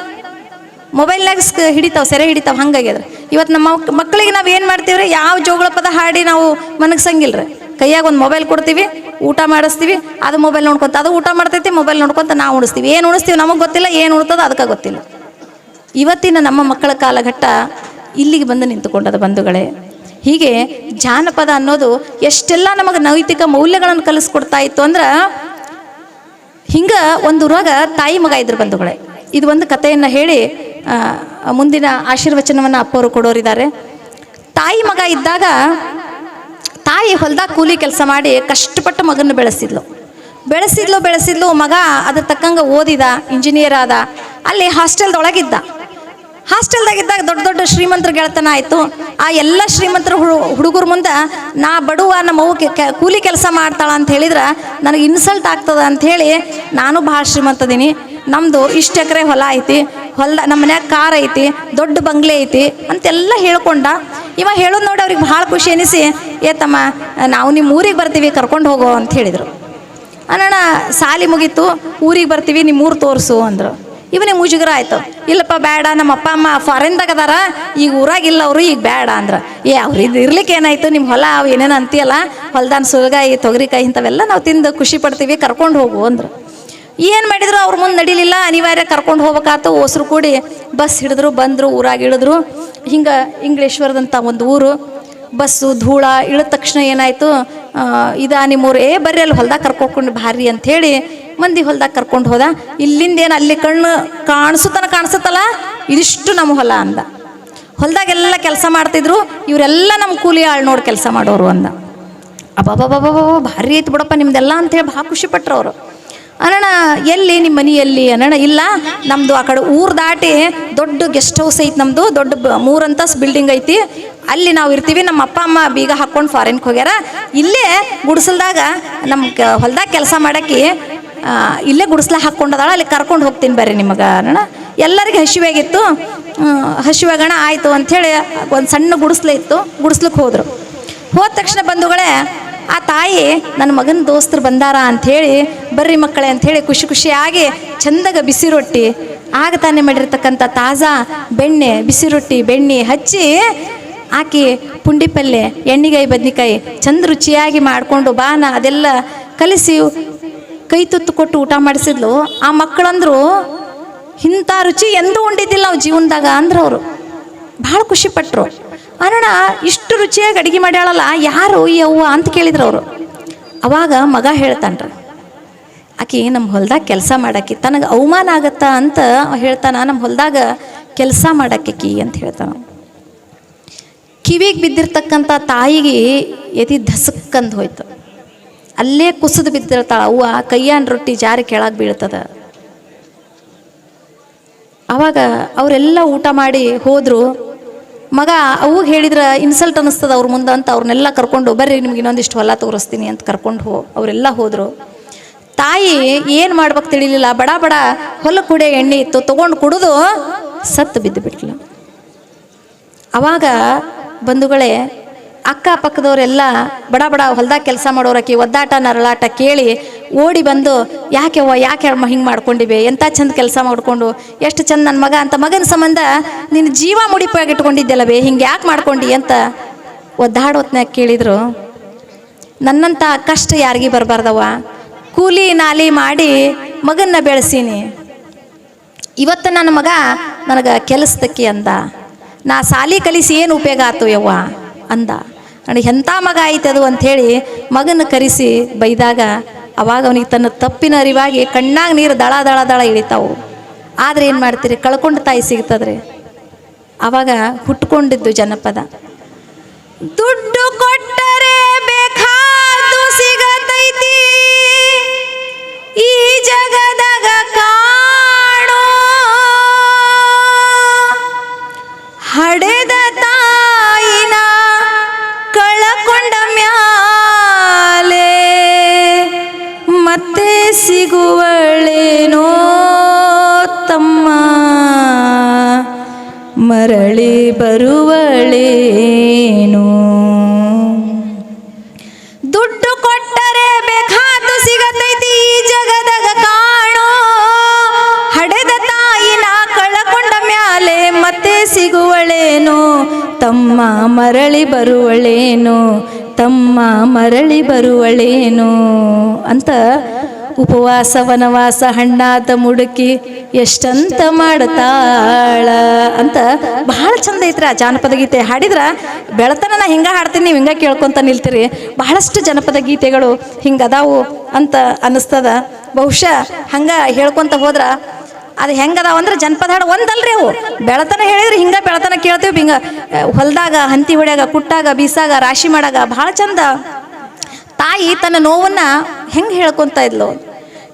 ಮೊಬೈಲ್ನಾಗ ಸ್ಕ ಹಿಡಿತಾವೆ, ಸೆರೆ ಹಿಡಿತಾವೆ ಹಂಗಾಗ್ಯದ ಇವತ್ತು ನಮ್ಮ ಮಕ್ಕಳಿಗೆ ನಾವು ಏನು ಮಾಡ್ತೀವ್ರಿ? ಯಾವ ಜೋಗಳ ಪದ ಹಾಡಿ ನಾವು ಮನಗ್ಸಂಗಿಲ್ರಿ. ಕೈಯಾಗ ಒಂದು ಮೊಬೈಲ್ ಕೊಡ್ತೀವಿ, ಊಟ ಮಾಡಿಸ್ತೀವಿ, ಅದು ಮೊಬೈಲ್ ನೋಡ್ಕೊತ, ಅದು ಊಟ ಮಾಡ್ತೈತಿ, ಮೊಬೈಲ್ ನೋಡ್ಕೊತ ನಾವು ಉಣಿಸ್ತೀವಿ. ಏನು ಉಣಿಸ್ತೀವಿ ನಮಗೆ ಗೊತ್ತಿಲ್ಲ, ಏನು ಉಣ್ತದ ಅದಕ್ಕೆ ಗೊತ್ತಿಲ್ಲ. ಇವತ್ತಿನ ನಮ್ಮ ಮಕ್ಕಳ ಕಾಲಘಟ್ಟ ಇಲ್ಲಿಗೆ ಬಂದು ನಿಂತುಕೊಂಡದ ಬಂಧುಗಳೇ. ಹೀಗೆ ಜಾನಪದ ಅನ್ನೋದು ಎಷ್ಟೆಲ್ಲ ನಮಗೆ ನೈತಿಕ ಮೌಲ್ಯಗಳನ್ನು ಕಲಿಸ್ಕೊಡ್ತಾ ಇತ್ತು ಅಂದ್ರೆ ಹಿಂಗ ಒಂದು ಊರಾಗ ತಾಯಿ ಮಗ ಇದ್ರ ಬಂಧುಗಳೇ. ಇದು ಒಂದು ಕಥೆಯನ್ನು ಹೇಳಿ ಮುಂದಿನ ಆಶೀರ್ವಚನವನ್ನು ಅಪ್ಪವರು ಕೊಡೋರಿದ್ದಾರೆ. ತಾಯಿ ಮಗ ಇದ್ದಾಗ ತಾಯಿ ಹೊಲ್ದಾಗ ಕೂಲಿ ಕೆಲಸ ಮಾಡಿ ಕಷ್ಟಪಟ್ಟು ಮಗನ ಬೆಳೆಸಿದ್ಲು. ಬೆಳೆಸಿದ್ಲು ಬೆಳೆಸಿದ್ಲು, ಮಗ ಅದ್ರ ತಕ್ಕಂಗೆ ಓದಿದ ಇಂಜಿನಿಯರ್ ಆದ, ಅಲ್ಲಿ ಹಾಸ್ಟೆಲ್ದೊಳಗಿದ್ದ ಹಾಸ್ಟೆಲ್ದಾಗಿದ್ದಾಗ ದೊಡ್ಡ ದೊಡ್ಡ ಶ್ರೀಮಂತರ ಗೆಳತನ ಆಯಿತು. ಆ ಎಲ್ಲ ಶ್ರೀಮಂತರ ಹುಡುಗರ ಮುಂದೆ, ನಾ ಬಡವ, ನಮ್ಮ ಕೂಲಿ ಕೆಲಸ ಮಾಡ್ತಾಳ ಅಂತ ಹೇಳಿದ್ರೆ, ನನಗೆ ಇನ್ಸಲ್ಟ್ ಆಗ್ತದ ಅಂತ ಹೇಳಿ ನಾನು ಭಾಳ ಶ್ರೀಮಂತದೀನಿ ನಮ್ಮದು ಇಷ್ಟು ಎಕರೆ ಹೊಲ ಐತಿ ಹೊಲ ನಮ್ಮ ಮನ್ಯಾಗ ಕಾರ್ ಐತಿ, ದೊಡ್ಡ ಬಂಗ್ಲೆ ಐತಿ ಅಂತೆಲ್ಲ ಹೇಳ್ಕೊಂಡ. ಇವ ಹೇಳೋದು ನೋಡಿ ಅವ್ರಿಗೆ ಭಾಳ ಖುಷಿ ಅನಿಸಿ ಏ ತಮ್ಮ, ನಾವು ನಿಮ್ಮ ಊರಿಗೆ ಬರ್ತೀವಿ, ಕರ್ಕೊಂಡು ಹೋಗೋ ಅಂತ ಹೇಳಿದರು. ಅಣ್ಣ ಸಾಲಿ ಮುಗೀತು, ಊರಿಗೆ ಬರ್ತೀವಿ ನಿಮ್ಮ ಊರು ತೋರಿಸು ಅಂದರು. ಇವನಿಗೆ ಮುಜುಗರ ಆಯ್ತು. ಇಲ್ಲಪ್ಪ, ಬೇಡ, ನಮ್ಮ ಅಪ್ಪ, ಅಮ್ಮ ಫಾರಿನ್ದಾಗ ಅದಾರ, ಈಗ ಊರಾಗಿಲ್ಲ ಅವರು, ಈಗ ಬೇಡ ಅಂದ್ರ. ಏ ಅವ್ರು ಇದು ಇರ್ಲಿಕ್ಕೆ ಏನಾಯ್ತು? ನಿಮ್ಮ ಹೊಲ ಅವು ಏನೇನು ಅಂತೀಯಲ್ಲ? ಹೊಲ್ದಾನ ಸುಲಗಾಯಿ, ತೊಗರಿಕಾಯಿ ಇಂಥವೆಲ್ಲ ನಾವು ತಿಂದು ಖುಷಿ ಪಡ್ತೀವಿ, ಕರ್ಕೊಂಡು ಹೋಗು ಅಂದ್ರು. ಏನು ಮಾಡಿದ್ರು ಅವ್ರ ಮುಂದೆ ನಡಿಲಿಲ್ಲ, ಅನಿವಾರ್ಯ ಕರ್ಕೊಂಡು ಹೋಗ್ಬೇಕಾತು ಓಸ್ರು ಕೂಡಿ ಬಸ್ ಹಿಡಿದ್ರು, ಬಂದರು, ಊರಾಗ ಇಳಿದ್ರು. ಹಿಂಗೆ ಇಂಗ್ಲೇಶ್ವರದಂಥ ಒಂದು ಊರು, ಬಸ್ಸು, ಧೂಳ, ಇಳಿದ ತಕ್ಷಣ ಏನಾಯಿತು ಇದ ನಿಮ್ಮೂರು, ಏ, ಬರ್ರಿ ಅಲ್ಲಿ ಹೊಲ್ದಾಗ ಕರ್ಕೊಂಡು ಭಾರಿ ಅಂಥೇಳಿ ಮಂದಿ ಹೊಲ್ದಾಗ ಕರ್ಕೊಂಡು ಹೋದ. ಇಲ್ಲಿಂದ ಏನು ಅಲ್ಲಿ ಕಣ್ಣು ಕಾಣಿಸುತ್ತನ ಕಾಣಿಸುತ್ತಲ್ಲ? ಇದಿಷ್ಟು ನಮ್ಮ ಹೊಲ ಅಂದ. ಹೊಲ್ದಾಗೆಲ್ಲ ಕೆಲಸ ಮಾಡ್ತಿದ್ರು. ಇವರೆಲ್ಲ ನಮ್ಮ ಕೂಲಿ ಆಳು ನೋಡಿ ಕೆಲಸ ಮಾಡೋರು ಅಂದ. ಅಬ್ಬಾಬಾಬಾಬಾ ಭಾರಿ ಐತಿ ಬಿಡಪ್ಪ ನಿಮ್ದೆಲ್ಲ ಅಂತೇಳಿ ಭಾಳ ಖುಷಿ ಪಟ್ರು ಅವರು. ಅಣ್ಣ ಎಲ್ಲಿ? ನಿಮ್ಮ ಮನೆ ಎಲ್ಲಿ? ಅಣ್ಣ ಇಲ್ಲ. ನಮ್ಮದು ಆ ಕಡೆ ಊರು ದಾಟಿ ದೊಡ್ಡ ಗೆಸ್ಟ್ ಹೌಸ್ ಐತಿ ನಮ್ಮದು ದೊಡ್ಡ ಮೂರಂತಸ್ ಬಿಲ್ಡಿಂಗ್ ಐತಿ. ಅಲ್ಲಿ ನಾವು ಇರ್ತೀವಿ. ನಮ್ಮ ಅಪ್ಪ, ಅಮ್ಮ ಬೀಗ ಹಾಕ್ಕೊಂಡು ಫಾರಿನ್ಗೆ ಹೋಗ್ಯಾರ. ಇಲ್ಲೇ ಗುಡಿಸಲ್ದಾಗ ನಮ್ಮ ಹೊಲ್ದಾಗ ಕೆಲಸ ಮಾಡಕ್ಕೆ ಇಲ್ಲೇ ಗುಡಿಸ್ಲ ಹಾಕ್ಕೊಂಡದಾಳ, ಅಲ್ಲಿ ಕರ್ಕೊಂಡು ಹೋಗ್ತೀನಿ ಬರ್ರಿ ನಿಮಗೆ ಅಣ್ಣ ಎಲ್ಲರಿಗೆ ಹಸಿವಾಗಿತ್ತು ಹಸಿವಾಗಣ ಆಯಿತು ಅಂಥೇಳಿ ಒಂದು ಸಣ್ಣ ಗುಡಿಸ್ಲ ಇತ್ತು ಗುಡಿಸ್ಲಿಕ್ಕೆ ಹೋದರು. ಹೋದ ತಕ್ಷಣ ಬಂಧುಗಳೇ, ಆ ತಾಯಿ ನನ್ನ ಮಗನ ದೋಸ್ತರು ಬಂದಾರ ಅಂಥೇಳಿ, ಬರ್ರಿ ಮಕ್ಕಳೇ ಅಂಥೇಳಿ ಖುಷಿ ಖುಷಿಯಾಗಿ ಚಂದಾಗ ಬಿಸಿ ರೊಟ್ಟಿ ಆಗ ತಾನೇ ಮಾಡಿರ್ತಕ್ಕಂಥ ತಾಜಾ ಬೆಣ್ಣೆ, ಬಿಸಿ ರೊಟ್ಟಿ, ಬೆಣ್ಣೆ ಹಚ್ಚಿ ಆಕಿ ಪುಂಡಿ ಪಲ್ಯ ಎಣ್ಣೆಗಾಯಿ, ಬದ್ನಿಕಾಯಿ ಚಂದ ರುಚಿಯಾಗಿ ಮಾಡಿಕೊಂಡು ಬಾನ ಅದೆಲ್ಲ ಕಲಿಸಿ ಕೈ ತುತ್ತು ಕೊಟ್ಟು ಊಟ ಮಾಡಿಸಿದ್ಲು. ಆ ಮಕ್ಕಳಂದ್ರು, ಇಂಥ ರುಚಿ ಎಂದೂ ಉಂಡಿದ್ದಿಲ್ಲ ನಾವು ಜೀವನದಾಗ, ಅಂದ್ರೆ ಅವರು. ಭಾಳ ಖುಷಿ ಪಟ್ರು. ಅಣ್ಣ ಇಷ್ಟು ರುಚಿಯಾಗಿ ಅಡುಗೆ ಮಾಡ್ಯಾಳಲ್ಲ, ಯಾರು ಈ ಅವ್ವ? ಅಂತ ಕೇಳಿದ್ರು ಅವರು. ಅವಾಗ ಮಗ ಹೇಳ್ತಾನ್ರಿ, ಆಕಿ ನಮ್ಮ ಹೊಲ್ದಾಗ ಕೆಲಸ ಮಾಡಾಕಿ, ತನಗೆ ಅವಮಾನ ಆಗತ್ತಾ? ಅಂತ ಹೇಳ್ತಾನ, ನಮ್ಮ ಹೊಲ್ದಾಗ ಕೆಲಸ ಮಾಡಾಕಿ, ಅಂತ ಹೇಳ್ತಾನ. ಕಿವಿಗೆ ಬಿದ್ದಿರ್ತಕ್ಕಂಥ ತಾಯಿಗೆ ಎದಿ ಧಸಕ್ಕಂದು ಹೋಯ್ತು. ಅಲ್ಲೇ ಕುಸಿದು ಬಿದ್ದಿರ್ತಾಳೆ, ಅವ್ವ ಕೈಯಾನ್ ರೊಟ್ಟಿ ಜಾರಿ ಕೆಳಗೆ ಬೀಳ್ತದ. ಅವಾಗ ಅವರೆಲ್ಲ ಊಟ ಮಾಡಿ ಹೋದರು. ಮಗ ಅವು ಹೇಳಿದ್ರ ಇನ್ಸಲ್ಟ್ ಅನ್ನಿಸ್ತದ ಅವ್ರ ಮುಂದೆ ಅಂತ ಅವ್ರನ್ನೆಲ್ಲ ಕರ್ಕೊಂಡು, ಬರ್ರಿ ನಿಮ್ಗೆ ಇನ್ನೊಂದಿಷ್ಟು ಹೊಲ ತೋರಿಸ್ತೀನಿ ಅಂತ ಕರ್ಕೊಂಡು ಹೋ, ಅವರೆಲ್ಲ ಹೋದರು. ತಾಯಿ ಏನು ಮಾಡ್ಬೇಕು ತಿಳಿಲಿಲ್ಲ, ಬಡ ಬಡ ಹೊಲ ಕುಡೆ ಎಣ್ಣೆ ಇತ್ತು, ತೊಗೊಂಡು ಕುಡಿದು ಸತ್ತು ಬಿದ್ದು ಬಿಟ್ಲು. ಅವಾಗ ಬಂಧುಗಳೇ ಅಕ್ಕಪಕ್ಕದವರೆಲ್ಲ ಬಡ ಬಡ ಹೊಲ್ದಾಗ ಕೆಲಸ ಮಾಡೋರಕ್ಕೆ ಒದ್ದಾಟ ನರಳಾಟ ಕೇಳಿ ಓಡಿ ಬಂದು ಯಾಕೆವ್ವ ಯಾಕೆ ಹಿಂಗೆ ಮಾಡ್ಕೊಂಡಿವೆ? ಎಂಥ ಚಂದ ಕೆಲಸ ಮಾಡಿಕೊಂಡು? ಎಷ್ಟು ಚಂದ ನನ್ನ ಮಗ ಅಂತ ಮಗನ ಸಂಬಂಧ ನಿನ್ನ ಜೀವ ಮುಡಿಪಾಗಿ ಬೇ ಹಿಂಗೆ ಯಾಕೆ ಮಾಡ್ಕೊಂಡು? ಅಂತ ಒದ್ದಾಡೋತ್ನಾಗ ಕೇಳಿದರು. ನನ್ನಂಥ ಕಷ್ಟ ಯಾರಿಗೆ ಬರಬಾರ್ದವ್ವ. ಕೂಲಿ ನಾಲಿ ಮಾಡಿ ಮಗನ್ನ ಬೆಳೆಸೀನಿ. ಇವತ್ತು ನನ್ನ ಮಗ ನನಗೆ ಕೆಲಸದಕ್ಕೆ ಅಂದ. ನಾ ಸಾಲಿ ಕಲಿಸಿ ಏನು ಉಪಯೋಗ ಆತು ಯವ್ವ? ಅಂದ. ನನಗೆ ಎಂಥ ಮಗ ಆಯ್ತದು ಅಂಥೇಳಿ ಮಗನ ಕರೆಸಿ ಬೈದಾಗ ಅವಾಗ ಅವನಿಗೆ ತನ್ನ ತಪ್ಪಿನ ಅರಿವಾಗಿ ಕಣ್ಣಾಗ ನೀರು ದಳ ದಳ ದಳ ಇಳಿತಾವು. ಆದ್ರೆ ಏನು ಮಾಡ್ತೀರಿ? ಕಳ್ಕೊಂಡು ತಾಯಿ ಸಿಗ್ತದ್ರಿ. ಅವಾಗ ಹುಟ್ಕೊಂಡಿದ್ದು ಜನಪದ. ದುಡ್ಡು ಕೊಟ್ಟರೆ ಬೇಕಾದು ಸಿಗತೈತಿ. ಈ ಜಗದಾಗ ಕಾಣೋ ಹಡೆದ ಸಿಗುವಳೇನೋ ತಮ್ಮ ಮರಳಿ ಬರುವಳೇನು. ದುಡ್ಡು ಕೊಟ್ಟರೆ ಬೇಕಾದು ಸಿಗತೈತಿ ಈ ಜಗದಾಗ ಕಾಣೋ. ಹಡೆದ ತಾಯಿನ ಕಳಕೊಂಡ ಮ್ಯಾಲೆ ಮತ್ತೆ ಸಿಗುವಳೇನೋ. ತಮ್ಮ ಮರಳಿ ಬರುವಳೇನು. ತಮ್ಮ ಮರಳಿ ಬರುವಳೇನು ಅಂತ ಉಪವಾಸ, ವನವಾಸ, ಹಣ್ಣಾದ ಮುಡುಕಿ ಎಷ್ಟಂತ ಮಾಡ್ತಾಳ ಅಂತ ಬಹಳ ಚಂದ ಐತ್ರ ಜಾನಪದ ಗೀತೆ. ಹಾಡಿದ್ರ ಬೆಳತನ ನಾ ಹಿಂಗ ಹಾಡ್ತೀನಿ, ನೀವು ಹಿಂಗ ಕೇಳ್ಕೊಂತ ನಿಲ್ತೀರಿ. ಬಹಳಷ್ಟು ಜನಪದ ಗೀತೆಗಳು ಹಿಂಗ ಅದಾವು ಅಂತ ಅನ್ನಿಸ್ತದ. ಬಹುಶಃ ಹಂಗ ಹೇಳ್ಕೊಂತ ಹೋದ್ರ ಅದು ಹೆಂಗದಾವ ಅಂದ್ರೆ ಜನಪದ ಹಾಡು ಒಂದಲ್ರಿ ಅವು. ಬೆಳತನ ಹೇಳಿದ್ರೆ ಹಿಂಗ ಬೆಳತನ ಕೇಳ್ತೀವಿ ಹಿಂಗ ಹೊಲದಾಗ, ಹಂತಿ ಹೊಡ್ಯಾಗ, ಕುಟ್ಟಾಗ, ಬೀಸಾಗ, ರಾಶಿ ಮಾಡಾಗ ಭಾಳ ಚಂದ ತಾಯಿ ತನ್ನ ನೋವನ್ನ ಹೆಂಗೆ ಹೇಳ್ಕೊಂತ ಇದ್ಲು?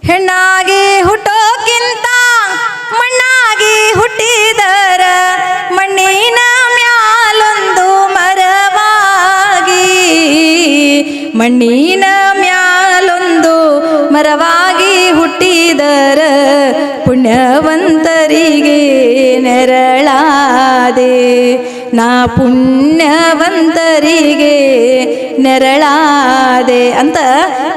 ಹೆಣ್ಣಾಗಿ ಹುಟ್ಟೋಕ್ಕಿಂತ ಮಣ್ಣಾಗಿ ಹುಟ್ಟಿದರ ಮಣ್ಣಿನ ಮ್ಯಾಲೊಂದು ಮರವಾಗಿ. ಮಣ್ಣಿನ ಮ್ಯಾಲೊಂದು ಮರವಾಗಿ ಹುಟ್ಟಿದರ ಪುಣ್ಯವಂತರಿಗೆ ನೆರಳಾದೆ. ನಾ ಪುಣ್ಯವಂತರಿಗೆ ನೆರಳಾದೆ ಅಂತ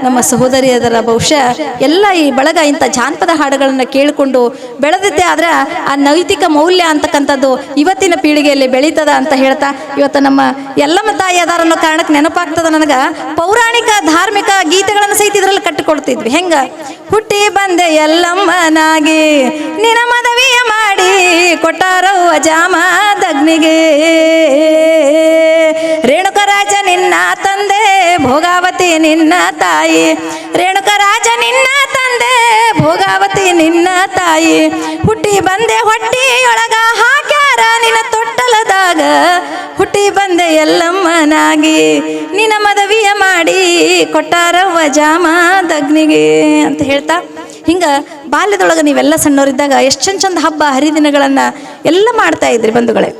ನಮ್ಮ ಸಹೋದರಿಯದರ ಬಹುಶಃ ಎಲ್ಲ ಈ ಬಳಗ ಇಂಥ ಜಾನಪದ ಹಾಡುಗಳನ್ನು ಕೇಳಿಕೊಂಡು ಬೆಳೆದಿದ್ದೆ. ಆದರೆ ಆ ನೈತಿಕ ಮೌಲ್ಯ ಅಂತಕ್ಕಂಥದ್ದು ಇವತ್ತಿನ ಪೀಳಿಗೆಯಲ್ಲಿ ಬೆಳೀತದ ಅಂತ ಹೇಳ್ತಾ ಇವತ್ತು ನಮ್ಮ ಎಲ್ಲಮ್ಮ ತಾಯಿ ಅದಾರ ಅನ್ನೋ ಕಾರಣಕ್ಕೆ ನೆನಪಾಗ್ತದ ನನಗೆ. ಪೌರಾಣಿಕ, ಧಾರ್ಮಿಕ ಗೀತೆಗಳನ್ನು ಸಹಿತ ಇದರಲ್ಲಿ ಕಟ್ಟಿಕೊಡ್ತಿದ್ವಿ. ಹೆಂಗ? ಹುಟ್ಟಿ ಬಂದೆ ಎಲ್ಲಮ್ಮನಾಗಿ. ನಿನಮದ ಕೊಟ್ಟಾರವ್ವ ಜಾಮದಗ್ನಿಗೆ ರೇಣುಕರಾಜ ನಿನ್ನ ತಂದೆ, ಭೋಗಾವತಿ ನಿನ್ನ ತಾಯಿ. ರೇಣುಕರಾಜ ನಿನ್ನ ತಂದೆ, ಭೋಗಾವತಿ ನಿನ್ನ ತಾಯಿ. ಹುಟ್ಟಿ ಬಂದೆ ಹೊಟ್ಟಿಯೊಳಗ ಹಾಕ್ಯಾರ ನಿನ್ನ ತೊಟ್ಟಲದಾಗ. ಹುಟ್ಟಿ ಬಂದೆ ಎಲ್ಲಮ್ಮನಾಗಿ, ನಿನ್ನ ಮದವಿಯ ಮಾಡಿ ಕೊಟ್ಟಾರವ್ವ ಜಾಮದಗ್ನಿಗೆ ಅಂತ ಹೇಳ್ತಾ ಹಿಂಗೆ ಬಾಲ್ಯದೊಳಗೆ ನೀವೆಲ್ಲ ಸಣ್ಣವರಿದ್ದಾಗ ಎಷ್ಟು ಚಂದ ಚಂದ ಹಬ್ಬ, ಹರಿದಿನಗಳನ್ನು ಎಲ್ಲ ಮಾಡ್ತಾ ಇದ್ರಿ ಬಂಧುಗಳೇ.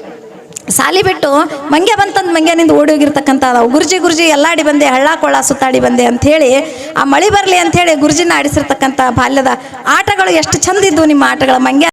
ಸಾಲಿ ಬಿಟ್ಟು ಮಂಗ್ಯ ಬಂತಂದು ಮಂಗ್ಯನಿಂದ ಓಡಿ ಹೋಗಿರ್ತಕ್ಕಂಥ ನಾವು ಗುರುಜಿ ಗುರುಜಿ ಎಲ್ಲಾಡಿ ಬಂದೆ ಹಳ್ಳ ಕೊಳ್ಳ ಸುತ್ತಾಡಿ ಬಂದೆ ಅಂಥೇಳಿ ಆ ಮಳೆ ಬರಲಿ ಅಂಥೇಳಿ ಗುರುಜಿನ ಆಡಿಸಿರ್ತಕ್ಕಂಥ ಬಾಲ್ಯದ ಆಟಗಳು ಎಷ್ಟು ಚಂದ ನಿಮ್ಮ ಆಟಗಳ. ಮಂಗ್ಯ